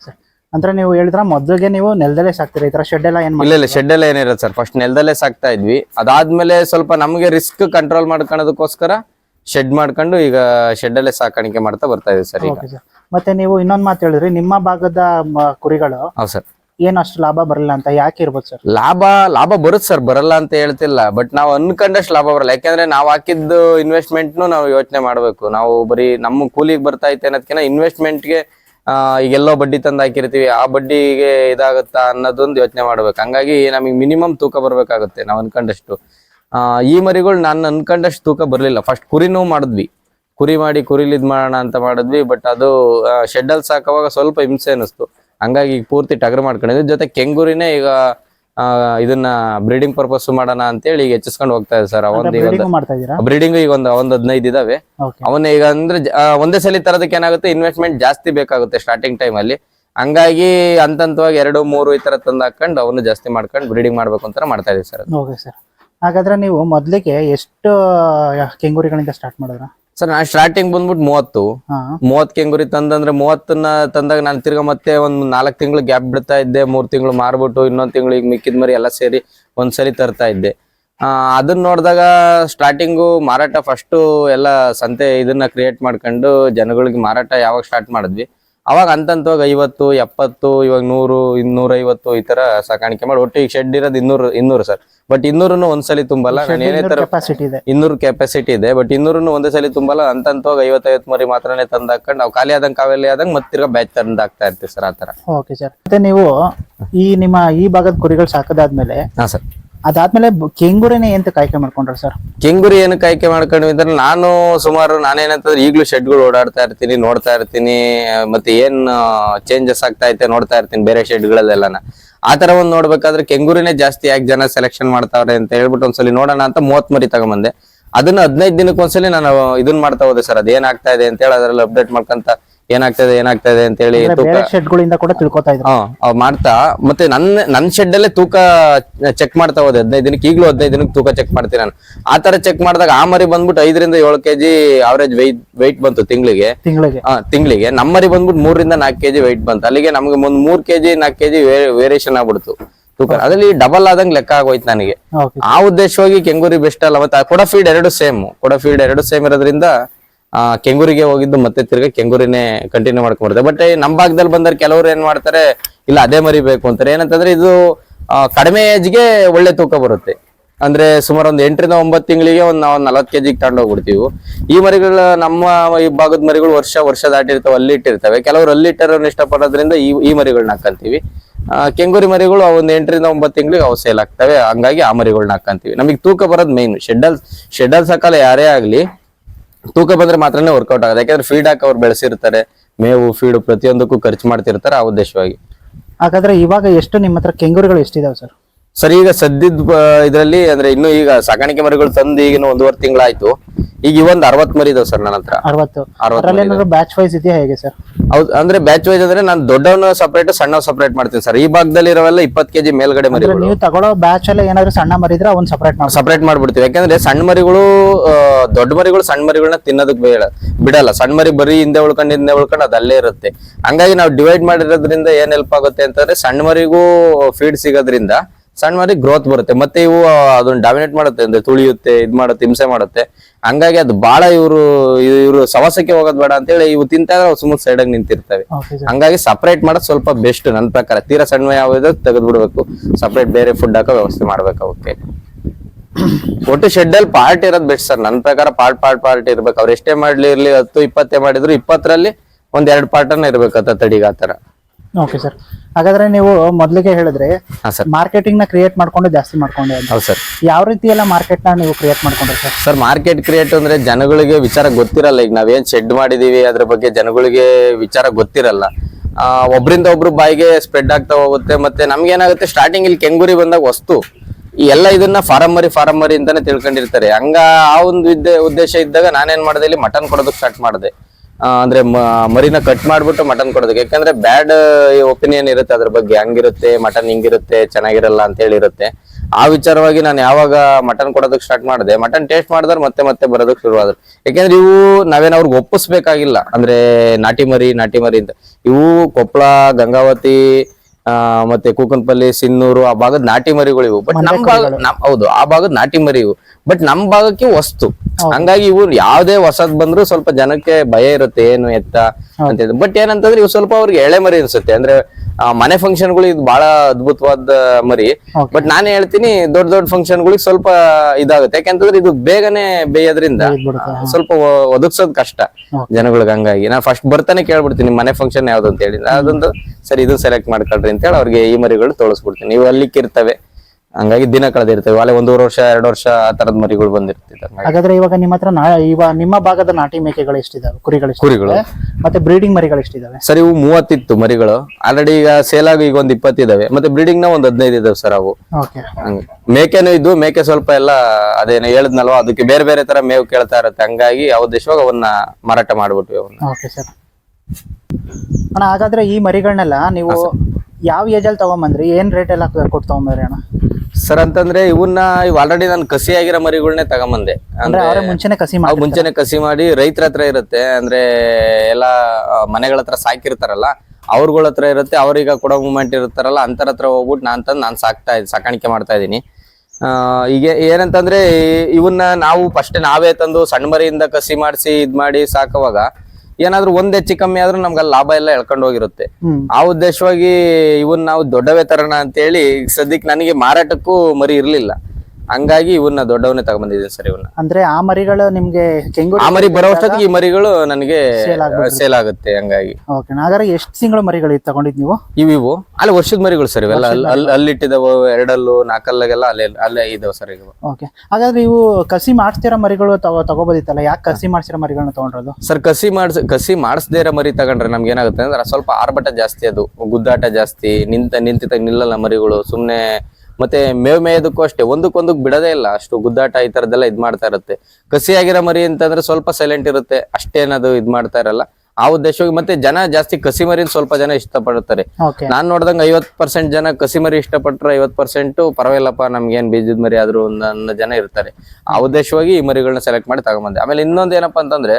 ಸರ್. ಅಂದ್ರೆ ನೀವು ಹೇಳಿದ್ರ ಮೊದ್ಲಿಗೆ ನೀವು ನೆಲದಲ್ಲೇ ಸಾಕ್ತೀರಾ? ಈ ತರ ಶೆಡ್ ಎಲ್ಲ ಏನ್ ಇಲ್ಲ ಇಲ್ಲ ಶೆಡ್ ಎಲ್ಲ ಏನಿರತ್ತೆ ಸರ್ ಫಸ್ಟ್ ನೆಲದಲ್ಲೇ ಸಾಕ್ತಾ ಇದ್ವಿ. ಅದಾದ್ಮೇಲೆ ಸ್ವಲ್ಪ ನಮಗೆ ರಿಸ್ಕ್ ಕಂಟ್ರೋಲ್ ಮಾಡ್ಕೊಳ್ಳೋದಕ್ಕೋಸ್ಕರ ಶೆಡ್ ಮಾಡ್ಕೊಂಡು ಈಗ ಶೆಡ್ ಅಲ್ಲೇ ಸಾಕಾಣಿಕೆ ಮಾಡ್ತಾ ಬರ್ತಾ ಇದೀವಿ ಸರ್ ಈಗ. ಮತ್ತೆ ನೀವು ಇನ್ನೊಂದ್ ಮಾತು ಹೇಳಿದ್ರಿ ನಿಮ್ಮ ಭಾಗದ ಮ- ಕುರಿಗಳು ಹೌದು ಸರ್ ಏನ್ ಅಷ್ಟು ಲಾಭ ಬರಲ್ಲ ಅಂತ ಯಾಕೆ ಇರ್ಬೋದು ಸರ್ ಲಾಭ ಲಾಭ ಬರುತ್ತೆ ಸರ್ ಬರಲ್ಲ ಅಂತ ಹೇಳ್ತಿಲ್ಲ. ಬಟ್ ನಾವು ಅನ್ಕೊಂಡಷ್ಟು ಲಾಭ ಬರಲ್ಲ. ಯಾಕಂದ್ರೆ ನಾವು ಹಾಕಿದ್ದು ಇನ್ವೆಸ್ಟ್ಮೆಂಟ್ನು ನಾವು ಯೋಚನೆ ಮಾಡ್ಬೇಕು. ನಾವು ಬರೀ ನಮ್ಮ ಕೂಲಿಗೆ ಬರ್ತಾ ಐತೆ ಅನ್ನೋದಕ್ಕಿಂತ ಇನ್ವೆಸ್ಟ್ಮೆಂಟ್ಗೆ ಈಗೆಲ್ಲೋ ಬಡ್ಡಿ ತಂದು ಹಾಕಿರ್ತೀವಿ, ಆ ಬಡ್ಡಿಗೆ ಇದಾಗುತ್ತಾ ಅನ್ನೋದೊಂದು ಯೋಚನೆ ಮಾಡ್ಬೇಕು. ಹಂಗಾಗಿ ನಮಗೆ ಮಿನಿಮಮ್ ತೂಕ ಬರಬೇಕಾಗುತ್ತೆ ನಾವು ಅನ್ಕೊಂಡಷ್ಟು. ಈ ಮರಿಗಳು ನಾನು ಅನ್ಕೊಂಡಷ್ಟು ತೂಕ ಬರಲಿಲ್ಲ. ಫಸ್ಟ್ ಕುರಿನೂ ಮಾಡಿದ್ವಿ. ಕುರಿ ಮಾಡಿ ಕುರಿಲಿ ಇದ್ ಮಾಡೋಣ ಅಂತ ಮಾಡಿದ್ವಿ, ಬಟ್ ಅದು ಶೆಡ್ಡಲ್ಲಿ ಸಾಕುವಾಗ ಸ್ವಲ್ಪ ಹಿಂಸೆ ಅನಿಸ್ತು. ಹಂಗಾಗಿ ಈಗ ಪೂರ್ತಿ ಟಗರ್ ಮಾಡ್ಕೊಂಡಿದ್ವಿ. ಜೊತೆ ಕೆಂಗುರಿನೇ ಈಗ ಇದನ್ನ ಬ್ರೀಡಿಂಗ್ ಪರ್ಪಸ್ ಮಾಡೋಣ ಅಂತೇಳಿ ಈಗ ಹೆಚ್ಚಿಸ್ಕೊಂಡು ಹೋಗ್ತಾ ಇದೆ ಸರ್. ಅವೊಂದು ಈಗ ಬ್ರೀಡಿಂಗ್ ಮಾಡ್ತಾ ಇದೀರಾ ಬ್ರೀಡಿಂಗ್ ಈಗ ಒಂದು ಒಂದ್ ಹದಿನೈದು ಇದಾವೆ. ಅವನ್ನ ಈಗ ಅಂದ್ರೆ ಒಂದೇ ಸಲ ತರದಕ್ಕೆ ಏನಾಗುತ್ತೆ ಇನ್ವೆಸ್ಟ್ಮೆಂಟ್ ಜಾಸ್ತಿ ಬೇಕಾಗುತ್ತೆ ಸ್ಟಾರ್ಟಿಂಗ್ ಟೈಮ್ ಅಲ್ಲಿ. ಹಂಗಾಗಿ ಹಂತ ಹಂತವಾಗಿ ಎರಡು ಮೂರು ಈ ತರ ತಂದು ಹಾಕೊಂಡು ಅವನು ಜಾಸ್ತಿ ಮಾಡ್ಕೊಂಡು ಬ್ರೀಡಿಂಗ್ ಮಾಡ್ಬೇಕು ಅಂತ ಮಾಡ್ತಾ ಇದೀವಿ ಸರ್. ಓಕೆ ಸರ್ ಹಾಗಾದ್ರೆ ನೀವು ಮೊದ್ಲಿಗೆ ಎಷ್ಟು ಕೆಂಗೂರಿಗಳಿಂದ ಸ್ಟಾರ್ಟ್ ಮಾಡಿದ್ರ? ಸರ್ ನಾನು ಸ್ಟಾರ್ಟಿಂಗ್ ಬಂದ್ಬಿಟ್ಟು ಮೂವತ್ತು. ಮೂವತ್ತು ಮೂವತ್ ಕೆಂಗುರಿ ತಂದಂದ್ರೆ ಮೂವತ್ತನ್ನ ತಂದಾಗ ನಾನು ತಿರ್ಗಾ ಮತ್ತೆ ಒಂದ್ ನಾಲ್ಕು ತಿಂಗಳು ಗ್ಯಾಪ್ ಬಿಡ್ತಾ ಇದ್ದೆ ಮೂರ್ ತಿಂಗಳು ಮಾರ್ಬಿಟ್ಟು ಇನ್ನೊಂದ್ ತಿಂಗಳು ಈಗ ಮಿಕ್ಕಿದ ಮರಿ ಎಲ್ಲ ಸೇರಿ ಒಂದ್ಸರಿ ತರ್ತಾ ಇದ್ದೆ. ಆ ಅದನ್ನ ನೋಡಿದಾಗ ಸ್ಟಾರ್ಟಿಂಗು ಮಾರಾಟ ಫಸ್ಟು ಎಲ್ಲ ಸಂತೆ ಇದನ್ನ ಕ್ರಿಯೇಟ್ ಮಾಡ್ಕೊಂಡು ಜನಗಳಿಗೆ ಮಾರಾಟ ಯಾವಾಗ ಸ್ಟಾರ್ಟ್ ಮಾಡಿದ್ವಿ. ಅವಾಗ ಅಂತಂತವಾಗ ಐವತ್ತು ಎಪ್ಪತ್ತು ಇವಾಗ ನೂರು ಇನ್ನೂರ ಐವತ್ತು ಈ ತರ ಸಾಕಾಣಿಕೆ ಮಾಡಿ ಒಟ್ಟು ಈಗ ಶೆಡ್ ಇರೋದು ಇನ್ನೂರು ಇನ್ನೂರು ಸರ್. ಬಟ್ ಇನ್ನೂರನ್ನು ಒಂದ್ಸಲಿ ತುಂಬಲ್ಲ. ನಾನು ಏನೇ ತರ ಇನ್ನೂರು ಕೆಪಾಸಿಟಿ ಇದೆ. ಬಟ್ ಇನ್ನೂರನ್ನು ಒಂದೇ ಸಲ ತುಂಬಲ್ಲ. ಅಂತ ಐವತ್ತೈವತ್ ಐವತ್ತೈವತ್ತು ಮರಿ ಮಾತ್ರನೇ ತಂದು ಹಾಕೊಂಡು ನಾವು ಖಾಲಿ ಆದಂಗೆ ಕಾವೇಲಿ ಆದಂಗೆ ಮತ್ತೆ ತಿರ್ಗಾ ಬ್ಯಾಚ್ ತಂದು ಹಾಕ್ತಾ ಇರ್ತೀವಿ ಸರ್ ಆ ತರ. ಓಕೆ ಸರ್ ಮತ್ತೆ ನೀವು ಈ ನಿಮ್ಮ ಈ ಭಾಗದ ಕುರಿಗಳು ಸಾಕದಾದ್ಮೇಲೆ ಹಾ ಸರ್. ಅದಾದ್ಮೇಲೆ ಕೆಂಗುರಿನ ಎಂತ ಕಾಯ್ಕೆ ಮಾಡ್ಕೊಂಡ್ರ ಸರ್? ಕೆಂಗುರಿ ಏನು ಕಾಯ್ಕೆ ಮಾಡ್ಕೊಂಡ್ವಿ ಅಂದ್ರೆ ನಾನು ಸುಮಾರು ನಾನೇನಂತಂದ್ರೆ ಈಗಲೂ ಶೆಡ್ಗಳು ಓಡಾಡ್ತಾ ಇರ್ತೀನಿ, ನೋಡ್ತಾ ಇರ್ತೀನಿ, ಮತ್ತೆ ಏನ್ ಚೇಂಜಸ್ ಆಗ್ತಾ ಐತೆ ನೋಡ್ತಾ ಇರ್ತೀನಿ ಬೇರೆ ಶೆಡ್ಗಳಲ್ಲೆಲ್ಲನ. ಆ ತರ ಒಂದ್ ನೋಡ್ಬೇಕಾದ್ರೆ ಕೆಂಗುರಿನೇ ಜಾಸ್ತಿ ಯಾಕೆ ಜನ ಸೆಲೆಕ್ಷನ್ ಮಾಡ್ತಾವ್ರೆ ಅಂತ ಹೇಳ್ಬಿಟ್ಟು ಒಂದ್ಸಲಿ ನೋಡೋಣ ಅಂತ ಮೂವತ್ ಮರಿ ತಗೊಂಬಂದೆ. ಅದನ್ನ ಹದಿನೈದು ದಿನಕ್ಕೆ ಒಂದ್ಸಲಿ ನಾನು ಇದನ್ನ ಮಾಡ್ತಾ ಹೋದೆ ಸರ್ ಅದೇನಾಗ್ತಾ ಇದೆ ಅಂತ ಹೇಳಿ ಅದ್ರಲ್ಲಿ ಅಪ್ಡೇಟ್ ಮಾಡ್ಕೊಂತ ಏನಾಗ್ತದೆ ಏನಾಗ್ತದೆ ಅಂತ ಹೇಳಿ ತೂಕ ಕೂಡ ತಿಳ್ಕೊತಾ ಇದ್ರು. ಹಾ ಅವ್ ಮಾಡ್ತಾ ಮತ್ತೆ ನನ್ನ ನನ್ ಶೆಡ್ ಅಲ್ಲೇ ತೂಕ ಚೆಕ್ ಮಾಡ್ತಾ ಹೋದೆ ಹದಿನೈದು ದಿನಕ್ಕೆ ಈಗಲೂ ಹದಿನೈದು ದಿನಕ್ಕೆ ತೂಕ ಚೆಕ್ ಮಾಡ್ತೀನಿ ನಾನು. ಆ ತರ ಚೆಕ್ ಮಾಡಿದಾಗ ಆ ಮರಿ ಬಂದ್ಬಿಟ್ಟು ಐದರಿಂದ ಏಳು ಕೆಜಿ ಅವರೇಜ್ ವೈಟ್ ವೈಟ್ ಬಂತು ತಿಂಗಳಿಗೆ. ತಿಂಗಳಿಗೆ. ಆ ತಿಂಗಳಿಗೆ. ನಮ್ಮ ಮರಿ ಬಂದ್ಬಿಟ್ಟು ಮೂರರಿಂದ ನಾಲ್ಕು ಕೆಜಿ ವೈಟ್ ಬಂತು. ಅಲ್ಲಿಗೆ ನಮ್ಗೆ ಒಂದ್ ಮೂರ್ ಕೆಜಿ ನಾಲ್ಕು ಕೆಜಿ ವೇರಿಯೇಷನ್ ಆಗ್ಬಿಡ್ತು ತೂಕ. ಅದ್ರಲ್ಲಿ ಡಬಲ್ ಆದಂಗ್ ಲೆಕ್ಕ ಆಗೋಯ್ತು ನನಗೆ. ಓಕೆ ಆ ಉದ್ದೇಶವಾಗಿ ಕೆಂಗೂರಿ ಬೆಸ್ಟ್ ಅಲ್ಲ ಮತ್ತೆ ಕೊಡ ಫೀಡ್ ಎರಡು ಸೇಮ್ ಕೊಡ ಫೀಡ್ ಎರಡು ಸೇಮ್ ಇರೋದ್ರಿಂದ ಆ, ಕೆಂಗೂರಿಗೆ ಹೋಗಿದ್ದು ಮತ್ತೆ ತಿರ್ಗಾ ಕೆಂಗೂರಿನೇ ಕಂಟಿನ್ಯೂ ಮಾಡ್ಕೊಂಡು ಬರುತ್ತೆ ಬಟ್ ನಮ್ಮ ಭಾಗದಲ್ಲಿ ಬಂದ್ರೆ ಕೆಲವರು ಏನ್ ಮಾಡ್ತಾರೆ, ಇಲ್ಲ, ಅದೇ ಮರಿಬೇಕು ಅಂತಾರೆ. ಏನಂತಂದ್ರೆ ಇದು ಕಡಿಮೆ ಏಜ್ಗೆ ಒಳ್ಳೆ ತೂಕ ಬರುತ್ತೆ. ಅಂದ್ರೆ ಸುಮಾರು ಒಂದು ಎಂಟರಿಂದ ಒಂಬತ್ತು ತಿಂಗಳಿಗೆ ಒಂದ್ ನಾವು ನಲವತ್ತು ಕೆಜಿಗೆ ತಗೊಂಡು ಹೋಗ್ಬಿಡ್ತೀವಿ. ಈ ಮರಿಗಳು, ನಮ್ಮ ಈ ಭಾಗದ ಮರಿಗಳು ವರ್ಷ ವರ್ಷ ದಾಟಿರ್ತಾವೆ, ಅಲ್ಲಿ ಇಟ್ಟಿರ್ತವೆ. ಕೆಲವರು ಅಲ್ಲಿ ಇಟ್ಟರನ್ನು ಇಷ್ಟಪಡೋದ್ರಿಂದ ಈ ಈ ಮರಿಗಳನ್ನ ಹಾಕಂತೀವಿ. ಕೆಂಗೂರಿ ಮರಿಗಳು ಒಂದು ಎಂಟರಿಂದ ಒಂಬತ್ತು ತಿಂಗಳಿಗೆ ಅವು ಸೇಲ್ ಆಗ್ತವೆ, ಹಂಗಾಗಿ ಆ ಮರಿಗಳನ್ನ ಹಾಕಂತೀವಿ. ನಮಗೆ ತೂಕ ಬರೋದು ಮೇನ್ ಶೆಡ್ಡಲ್ ಶೆಡ್ಡಲ್ ಸಕಾಲ ಯಾರೇ ಆಗ್ಲಿ ತೂಕ ಬಂದ್ರೆ ಮಾತ್ರನೇ ವರ್ಕೌಟ್ ಆಗೋದು ಯಾಕಂದ್ರೆ ಫೀಡ್ ಹಾಕಿ ಅವ್ರು ಬೆಳೆಸಿರ್ತಾರೆ, ಮೇವು ಫೀಡ್ ಪ್ರತಿಯೊಂದಕ್ಕೂ ಖರ್ಚು ಮಾಡ್ತಿರ್ತಾರೆ ಆ ಉದ್ದೇಶವಾಗಿ. ಹಾಗಾದ್ರೆ ಇವಾಗ ಎಷ್ಟು ನಿಮ್ಮ ಹತ್ರ ಕೆಂಗೂರುಗಳು ಎಷ್ಟಿದಾವೆ ಸರ್? ಸರ್ ಈಗ ಸದ್ಯದ ಇದರಲ್ಲಿ ಅಂದ್ರೆ ಇನ್ನು ಈಗ ಸಾಕಾಣಿಕೆ ಮರಿಗಳು ತಂದು ಈಗ ಒಂದೂವರೆ ತಿಂಗಳಾಯ್ತು. ಈಗ ಇವೊಂದು ಅರವತ್ ಮರಿ ಇದಾವೆ ಸರ್ ನನ್ನ ಹತ್ರ ಅರವತ್ತು ಅರವತ್ತು ಅದ್ರಲ್ಲಿ ಏನಾದ್ರು ಬ್ಯಾಚ್ ವೈಸ್ ಇದೆಯಾ ಹೇಗೆ ಸರ್ ಹೌದು ಅಂದ್ರೆ ಬ್ಯಾಚ್ ವೈಸ್ ಅಂದ್ರೆ ನಾನು ದೊಡ್ಡವನ್ನ ಸಪರೇಟ್ ಸಣ್ಣ ಸಪರೇಟ್ ಮಾಡ್ತೀನಿ ಸರ್ ಈ ಭಾಗದಲ್ಲಿ ಇರೋವೆಲ್ಲ ಇಪ್ಪತ್ತು ಕೆಜಿ ಮೇಲ್ಗಡೆ ಮರಿ ಮರಿಗಳು. ನೀವು ತಗೊಳ್ಳೋ ಬ್ಯಾಚ್ ಅಲ್ಲಿ ಏನಾದ್ರು ಸಣ್ಣ ಮರಿ ಇದ್ರೆ ಅವ್ನ್ ಸಪರೇಟ್ ಮಾಡಿ ಸಪರೇಟ್ ಮಾಡ್ಬಿಡ್ತೀವಿ. ಯಾಕಂದ್ರೆ ಸಣ್ಣ ಮರಿಗಳು ದೊಡ್ಡ ಮರಿಗಳು ಸಣ್ಣ ಮರಿಗಳನ್ನ ತಿನ್ನೋದಕ್ ಬೇಡ ಬಿಡಲ್ಲ. ಸಣ್ಣ ಮರಿ ಬರೀ ಹಿಂದೆ ಉಳ್ಕೊಂಡು ಹಿಂದೆ ಉಳ್ಕೊಂಡು ಅದಲ್ಲೇ ಅಲ್ಲೇ ಇರುತ್ತೆ. ಹಂಗಾಗಿ ನಾವು ಡಿವೈಡ್ ಮಾಡಿರೋದ್ರಿಂದ ಏನ್ ಹೆಲ್ಪ್ ಆಗುತ್ತೆ ಅಂತಂದ್ರೆ ಸಣ್ಣ ಮರಿಗೂ ಫೀಡ್ ಸಿಗೋದ್ರಿಂದ ಸಣ್ಣ ಮರಿ ಗ್ರೋತ್ ಬರುತ್ತೆ. ಮತ್ತೆ ಇವು ಅದನ್ನ ಡಾಮಿನೇಟ್ ಮಾಡುತ್ತೆ ಅಂದ್ರೆ ತುಳಿಯುತ್ತೆ ಇದ್ ಮಾಡುತ್ತೆ ಹಿಂಸೆ ಮಾಡುತ್ತೆ. ಹಂಗಾಗಿ ಅದು ಬಹಳ ಇವರು ಇವರು ಸವಾಸಕ್ಕೆ ಹೋಗೋದ್ ಬೇಡ ಅಂತೇಳಿ ಇವು ತಿಂತಾ ಅವ್ರು ಅವು ಸುಮ್ಮನೆ ಸೈಡ್ ಆಗಿ ನಿಂತಿರ್ತವೆ ಹಂಗಾಗಿ ಸಪರೇಟ್ ಮಾಡೋದು ಸ್ವಲ್ಪ ಬೆಸ್ಟ್ ನನ್ನ ಪ್ರಕಾರ. ತೀರಾ ಸಣ್ಣ ಯಾವ್ದು ತೆಗೆದು ಬಿಡ್ಬೇಕು ಸಪರೇಟ್ ಬೇರೆ ಫುಡ್ ಹಾಕೋ ವ್ಯವಸ್ಥೆ ಮಾಡ್ಬೇಕು ಅವಕ್ಕೆ ಒಟ್ಟು ಶೆಡ್ ಅಲ್ಲಿ ಪಾರ್ಟ್ ಇರೋದ್ ಬೆಸ್ಟ್ ಸರ್ ನನ್ನ ಪ್ರಕಾರ ಪಾರ್ಟ್ ಪಾರ್ಟ್ ಪಾರ್ಟ್ ಇರ್ಬೇಕು. ಅವ್ರು ಎಷ್ಟೇ ಮಾಡ್ಲಿ ಇರ್ಲಿ ಹತ್ತು ಇಪ್ಪತ್ತೇ ಮಾಡಿದ್ರು ಇಪ್ಪತ್ತರಲ್ಲಿ ಒಂದ್ ಎರಡ್ ಪಾರ್ಟ್ ಅನ್ನ ಇರ್ಬೇಕು ತಡಿಗಾತರ ಆತರ ಓಕೆ ಸರ್ ಹಾಗಾದ್ರೆ ನೀವು ಮೊದಲಿಗೆ ಹೇಳಿದ್ರೆ ಹಾ ಸರ್ ಮಾರ್ಕೆಟಿಂಗ್ನ ಕ್ರಿಯೇಟ್ ಮಾಡ್ಕೊಂಡು ಜಾಸ್ತಿ ಮಾಡ್ಕೊಂಡೆ ಅಂತ. ಹೌದು ಸರ್ ಯಾವ ರೀತಿ ಎಲ್ಲ ಮಾರ್ಕೆಟ್ನ ನೀವು ಕ್ರಿಯೇಟ್ ಮಾಡ್ಕೊಂಡ್ರಿ ಸರ್ ಸರ್ ಮಾರ್ಕೆಟ್ ಕ್ರಿಯೇಟ್ ಅಂದ್ರೆ ಜನಗಳಿಗೆ ವಿಚಾರ ಗೊತ್ತಿರಲ್ಲ. ಈಗ ನಾವೇನ್ ಶೆಡ್ ಮಾಡಿದೀವಿ ಅದ್ರ ಬಗ್ಗೆ ಜನಗಳಿಗೆ ವಿಚಾರ ಗೊತ್ತಿರಲ್ಲ. ಆ, ಒಬ್ರಿಂದ ಒಬ್ರು ಬಾಯಿಗೆ ಸ್ಪ್ರೆಡ್ ಆಗ್ತಾ ಹೋಗುತ್ತೆ. ಮತ್ತೆ ನಮ್ಗೆ ಏನಾಗುತ್ತೆ ಸ್ಟಾರ್ಟಿಂಗ್ ಇಲ್ಲಿ ಕೆಂಗೂರಿ ಬಂದಾಗ ವಸ್ತು. ಈ ಎಲ್ಲ ಇದನ್ನ ಫಾರಂ ಮರಿ ಫಾರಂ ಮರಿ ಅಂತಾನೆ ತಿಳ್ಕೊಂಡಿರ್ತಾರೆ. ಹಂಗ ಆ ಒಂದು ಉದ್ದೇಶ ಇದ್ದಾಗ ನಾನೇನ್ ಮಾಡಿದೆ ಇಲ್ಲಿ ಮಟನ್ ಕೊಡೋದಕ್ಕೆ ಸ್ಟಾರ್ಟ್ ಮಾಡಿದೆ. ಅಂದ್ರೆ ಮರಿನ ಕಟ್ ಮಾಡ್ಬಿಟ್ಟು ಮಟನ್ ಕೊಡೋದಕ್ಕೆ. ಯಾಕಂದ್ರೆ ಬ್ಯಾಡ್ ಒಪಿನಿಯನ್ ಇರುತ್ತೆ ಅದ್ರ ಬಗ್ಗೆ. ಹಂಗಿರುತ್ತೆ ಮಟನ್ ಹಿಂಗಿರುತ್ತೆ ಚೆನ್ನಾಗಿರಲ್ಲ ಅಂತ ಹೇಳಿರುತ್ತೆ. ಆ ವಿಚಾರವಾಗಿ ನಾನು ಯಾವಾಗ ಮಟನ್ ಕೊಡೋದಕ್ಕೆ ಸ್ಟಾರ್ಟ್ ಮಾಡಿದೆ ಮಟನ್ ಟೇಸ್ಟ್ ಮಾಡಿದ್ರೆ ಮತ್ತೆ ಮತ್ತೆ ಬರೋದಕ್ಕೆ ಶುರುವಾದ್ರು. ಯಾಕಂದ್ರೆ ಇವು ನಾವೇನ್ ಅವ್ರಿಗೆ ಒಪ್ಪಿಸ್ಬೇಕಾಗಿಲ್ಲ. ಅಂದ್ರೆ ನಾಟಿ ಮರಿ ನಾಟಿ ಮರಿ ಅಂತ. ಇವು ಕೊಪ್ಪಳ ಗಂಗಾವತಿ ಆ ಮತ್ತೆ ಕೂಕನ್ಪಲ್ಲಿ ಸಿನ್ನೂರು ಆ ಭಾಗದ ನಾಟಿ ಮರಿಗಳು ಇವು ಬಟ್ ನಮ್ ಭಾಗ ಹೌದು ಆ ಭಾಗದ ನಾಟಿ ಮರಿ ಇವು ಬಟ್ ನಮ್ ಭಾಗಕ್ಕೆ ವಸ್ತು. ಹಂಗಾಗಿ ಇವ್ರು ಯಾವ್ದೇ ಹೊಸದ್ ಬಂದ್ರು ಸ್ವಲ್ಪ ಜನಕ್ಕೆ ಭಯ ಇರುತ್ತೆ ಏನು ಎತ್ತ ಅಂತ ಬಟ್ ಏನಂತಂದ್ರೆ ಇವ್ ಸ್ವಲ್ಪ ಅವ್ರಿಗೆ ಎಳೆ ಮರಿ ಅನ್ಸುತ್ತೆ. ಅಂದ್ರೆ ಮನೆ ಫಂಕ್ಷನ್ಗಳು ಇದು ಬಹಳ ಅದ್ಭುತವಾದ ಮರಿ. ಬಟ್ ನಾನು ಹೇಳ್ತೀನಿ ದೊಡ್ಡ ದೊಡ್ಡ ಫಂಕ್ಷನ್ ಗಳಿಗೆ ಸ್ವಲ್ಪ ಇದಾಗುತ್ತೆ. ಯಾಕೆಂತಂದ್ರೆ ಇದು ಬೇಗನೆ ಬೇಯೋದ್ರಿಂದ ಸ್ವಲ್ಪ ಒದಗಿಸೋದ್ ಕಷ್ಟ ಜನಗಳಿಗೆ ಹಂಗಾಗಿ. ನಾನು ಫಸ್ಟ್ ಬರ್ತಾನೆ ಕೇಳ್ಬಿಡ್ತೀನಿ ಮನೆ ಫಂಕ್ಷನ್ ಯಾವ್ದು ಅಂತ ಹೇಳಿ ಅದೊಂದು ಸರಿ ಇದು ಸೆಲೆಕ್ಟ್ ಮಾಡ್ಕೊಳ್ರಿ ಅಂತ ಹೇಳಿ ಅವ್ರಿಗೆ ಈ ಮರಿಗಳು ತೋರಿಸ್ಬಿಡ್ತೀನಿ ಇವು ಅಲ್ಲಿಕ್ಕೆ ಇರ್ತವೆ ಹಂಗಾಗಿ ದಿನ ಕಳೆದಿರ್ತೇವೆ. ಅಲ್ಲೇ ಒಂದೂವರೆ ವರ್ಷ ಎರಡು ವರ್ಷ ಆ ತರದ ಮರಿಗಳು ಬಂದಿರ್ತಿದ್ದ ಹಾಗಾದ್ರೆ ಇವಾಗ ನಿಮ್ಮ ಹತ್ರ ನಾ ಇವಾಗ ನಿಮ್ಮ ಭಾಗದ ನಾಟಿ ಮೇಕೆಗಳು ಎಷ್ಟಿದಾವೆ? ಕುರಿಗಳು ಎಷ್ಟಿದಾವೆ? ಕುರಿಗಳು. ಮತ್ತೆ ಬ್ರೀಡಿಂಗ್ ಮರಿಗಳು ಎಷ್ಟಿದಾವೆ? ಸರ್ ಇವು ಮೂವತ್ತಿತ್ತು ಮರಿಗಳು. ಆಲ್ರೆಡಿ ಈಗ ಸೇಲ್ ಆಗಿ ಈಗ ಒಂದ್ ಇಪ್ಪತ್ತಿದಾವೆ. ಮತ್ತೆ ಬ್ರೀಡಿಂಗ್ನ ಒಂದ್ ಹದಿನೈದು ಇದಾವೆ ಸರ್ ಅವು. ಓಕೆ. ಹಂಗೆ ಮೇಕೆನೂ ಇದ್ದು ಮೇಕೆ ಸ್ವಲ್ಪ ಎಲ್ಲ ಅದೇನೋ ಹೇಳದ್ನಲ್ವಾ? ಅದಕ್ಕೆ ಬೇರೆ ಬೇರೆ ತರ ಮೇವು ಕೇಳ್ತಾ ಇರತ್ತೆ. ಹಂಗಾಗಿ ಯಾವ ದೇಶವಾಗ ಅವನ್ನ ಮಾರಾಟ ಮಾಡ್ಬಿಟ್ವಿ ಅವನ್ನ ಓಕೆ ಸರ್. ಅಣ್ಣ ಹಾಗಾದ್ರೆ ಈ ಮರಿಗಳನ್ನೆಲ್ಲ ನೀವು ಯಾವ ಏಜಲ್ಲಿ ತಗೊಂಬಂದ್ರಿ? ಏನ್ ರೇಟ್ ಎಲ್ಲ ಕೊಟ್ಟು ತಗೊಂಬಂದ್ರಿ ಅಣ್ಣ? ಸರ್ ಅಂತಂದ್ರೆ ಇವನ್ನ ಇವ್ ಆಲ್ರೆಡಿ ನಾನು ಕಸಿ ಆಗಿರೋ ಮರಿಗಳನ್ನೇ ತಗೊಂಬಂದೆ. ಅಂದ್ರೆ ಅವರೇ ಮುಂಚೆನೆ ಕಸಿ ಅವು ಮಾಡಿ ಮುಂಚೆನೆ ಕಸಿ ಮಾಡಿ ರೈತರ ಹತ್ರ ಇರುತ್ತೆ. ಅಂದ್ರೆ ಎಲ್ಲ ಮನೆಗಳ ಹತ್ರ ಸಾಕಿರ್ತಾರಲ್ಲ ಅವ್ರಗಳ ಹತ್ರ ಇರುತ್ತೆ. ಅವ್ರೀಗ ಕೊಡೋ ಮೂಮೆಂಟ್ ಇರ್ತಾರಲ್ಲ ಅಂತರ ಹತ್ರ ಹೋಗ್ಬಿಟ್ಟು ನಾನ್ ತಂದು ನಾನು ಸಾಕ್ತಾ ಇದ್ದೀನಿ ಸಾಕಾಣಿಕೆ ಮಾಡ್ತಾ ಇದ್ದೀನಿ. ಈಗ ಏನಂತಂದ್ರೆ ಈ- ಇವನ್ನ ನಾವು ಫಸ್ಟ್ ನಾವೇ ತಂದು ಸಣ್ಣ ಮರಿಯಿಂದ ಕಸಿ ಮಾಡಿಸಿ ಇದ್ ಮಾಡಿ ಸಾಕುವಾಗ ಏನಾದ್ರೂ ಒಂದ್ ಹೆಚ್ಚು ಕಮ್ಮಿ ಆದ್ರೂ ನಮ್ಗೆ ಅಲ್ಲಿ ಲಾಭ ಎಲ್ಲ ಎಳ್ಕೊಂಡು ಹೋಗಿರುತ್ತೆ. ಆ ಉದ್ದೇಶವಾಗಿ ಇವನ್ ನಾವು ದೊಡ್ಡವೇ ತರೋಣ ಅಂತ ಹೇಳಿ ಸದ್ಯಕ್ಕೆ ನನಗೆ ಮಾರಾಟಕ್ಕೂ ಮರಿ ಇರ್ಲಿಲ್ಲ. ಹಂಗಾಗಿ ಇವನ್ನ ದೊಡ್ಡವನ್ನೇ ತಗೊಂಡಿದ್ದೀನಿ ಸರ್ ಇವನ್ನ. ಅಂದ್ರೆ ಆ ಮರಿಗಳು ನಿಮ್ಗೆ ಕೆಂಗೂರು ಆ ಮರಿ ಬರೋಷ್ಟೊತ್ತಿಗೆ ಈ ಮರಿಗಳು ನನಗೆ Sale. ಸೇಲ್ ಆಗುತ್ತೆ ಹಂಗಾಗಿ. ಓಕೆ ಹಾಗಾದ್ರೆ ಎಷ್ಟು ತಿಂಗಳು ಮರಿಗಳು ಇದ್ ತಗೊಂಡಿದ್ ನೀವು? ಇವು ಇವು ಅಲ್ಲಿ ವರ್ಷದ ಮರಿಗಳು ಸರ್ ಇವೆಲ್ಲ. ಅಲ್ಲಿ ಅಲ್ಲಿ ಅಲ್ಲಿಟ್ಟಿದಾವ ಎರಡಲ್ಲು ನಾಲ್ಕಲ್ಲಾಗೆಲ್ಲ ಅಲ್ಲೇ ಅಲ್ಲೇ ಇದಾವ ಸರ್ ಇವು. ಓಕೆ ಹಾಗಾದ್ರೆ ಇವು ಕಸಿ ಮಾಡಿಸ್ತಿರೋ ಮರಿಗಳು ತಗೋ ತಗೋಬೋದಿತ್ತಲ್ಲ? ಯಾಕೆ ಕಸಿ ಮಾಡಿಸಿರೋ ಮರಿಗಳನ್ನ ತಗೊಂಡ್ರದು? ಸರ್ ಕಸಿ ಮಾಡಿಸ್ ಕಸಿ ಮಾಡಿಸದೇ ಇರೋ ಮರಿ ತಗೊಂಡ್ರೆ ನಮ್ಗೆ ಏನಾಗುತ್ತೆ ಅಂದ್ರೆ ಸ್ವಲ್ಪ ಆರ್ಭಟ ಜಾಸ್ತಿ ಅದು ಗುದ್ದಾಟ ಜಾಸ್ತಿ ನಿಂತ ನಿಂತಿದ್ದಾಗ ನಿಲ್ಲಲ್ಲ ಮರಿಗಳು ಸುಮ್ನೆ ಮತ್ತೆ ಮೇವು ಮೇಯೋದಕ್ಕೂ ಅಷ್ಟೇ ಒಂದಕ್ಕೊಂದಕ್ಕೆ ಬಿಡದೇ ಇಲ್ಲ ಅಷ್ಟು ಗುದ್ದಾಟ ಈ ತರದೆಲ್ಲ ಇದ್ ಮಾಡ್ತಾ ಇರುತ್ತೆ. ಕಸಿ ಆಗಿರೋ ಮರಿ ಅಂತಂದ್ರೆ ಸ್ವಲ್ಪ ಸೈಲೆಂಟ್ ಇರುತ್ತೆ ಅಷ್ಟೇನದು ಇದ್ ಮಾಡ್ತಾ ಇರಲ್ಲ. ಆ ಉದ್ದೇಶವಾಗಿ ಮತ್ತೆ ಜನ ಜಾಸ್ತಿ ಕಸಿ ಮರಿನ ಸ್ವಲ್ಪ ಜನ ಇಷ್ಟಪಡುತ್ತಾರೆ. ನಾನು ನೋಡ್ದಂಗ ಐವತ್ ಪರ್ಸೆಂಟ್ ಜನ ಕಸಿ ಮರಿ ಇಷ್ಟಪಟ್ರೆ ಐವತ್ ಪರ್ಸೆಂಟ್ ಪರವಾಗಿಲ್ಲಪ್ಪ ನಮ್ಗೆ ಏನ್ ಬೀಜದ ಮರಿ ಆದ್ರೂ ಒಂದ್ ಅನ್ನೋ ಜನ ಇರ್ತಾರೆ. ಆ ಉದ್ದೇಶವಾಗಿ ಈ ಮರಿಗಳನ್ನ ಸೆಲೆಕ್ಟ್ ಮಾಡಿ ತಗೊಂಬಂದೆ. ಆಮೇಲೆ ಇನ್ನೊಂದ್ ಏನಪ್ಪಾ ಅಂತಂದ್ರೆ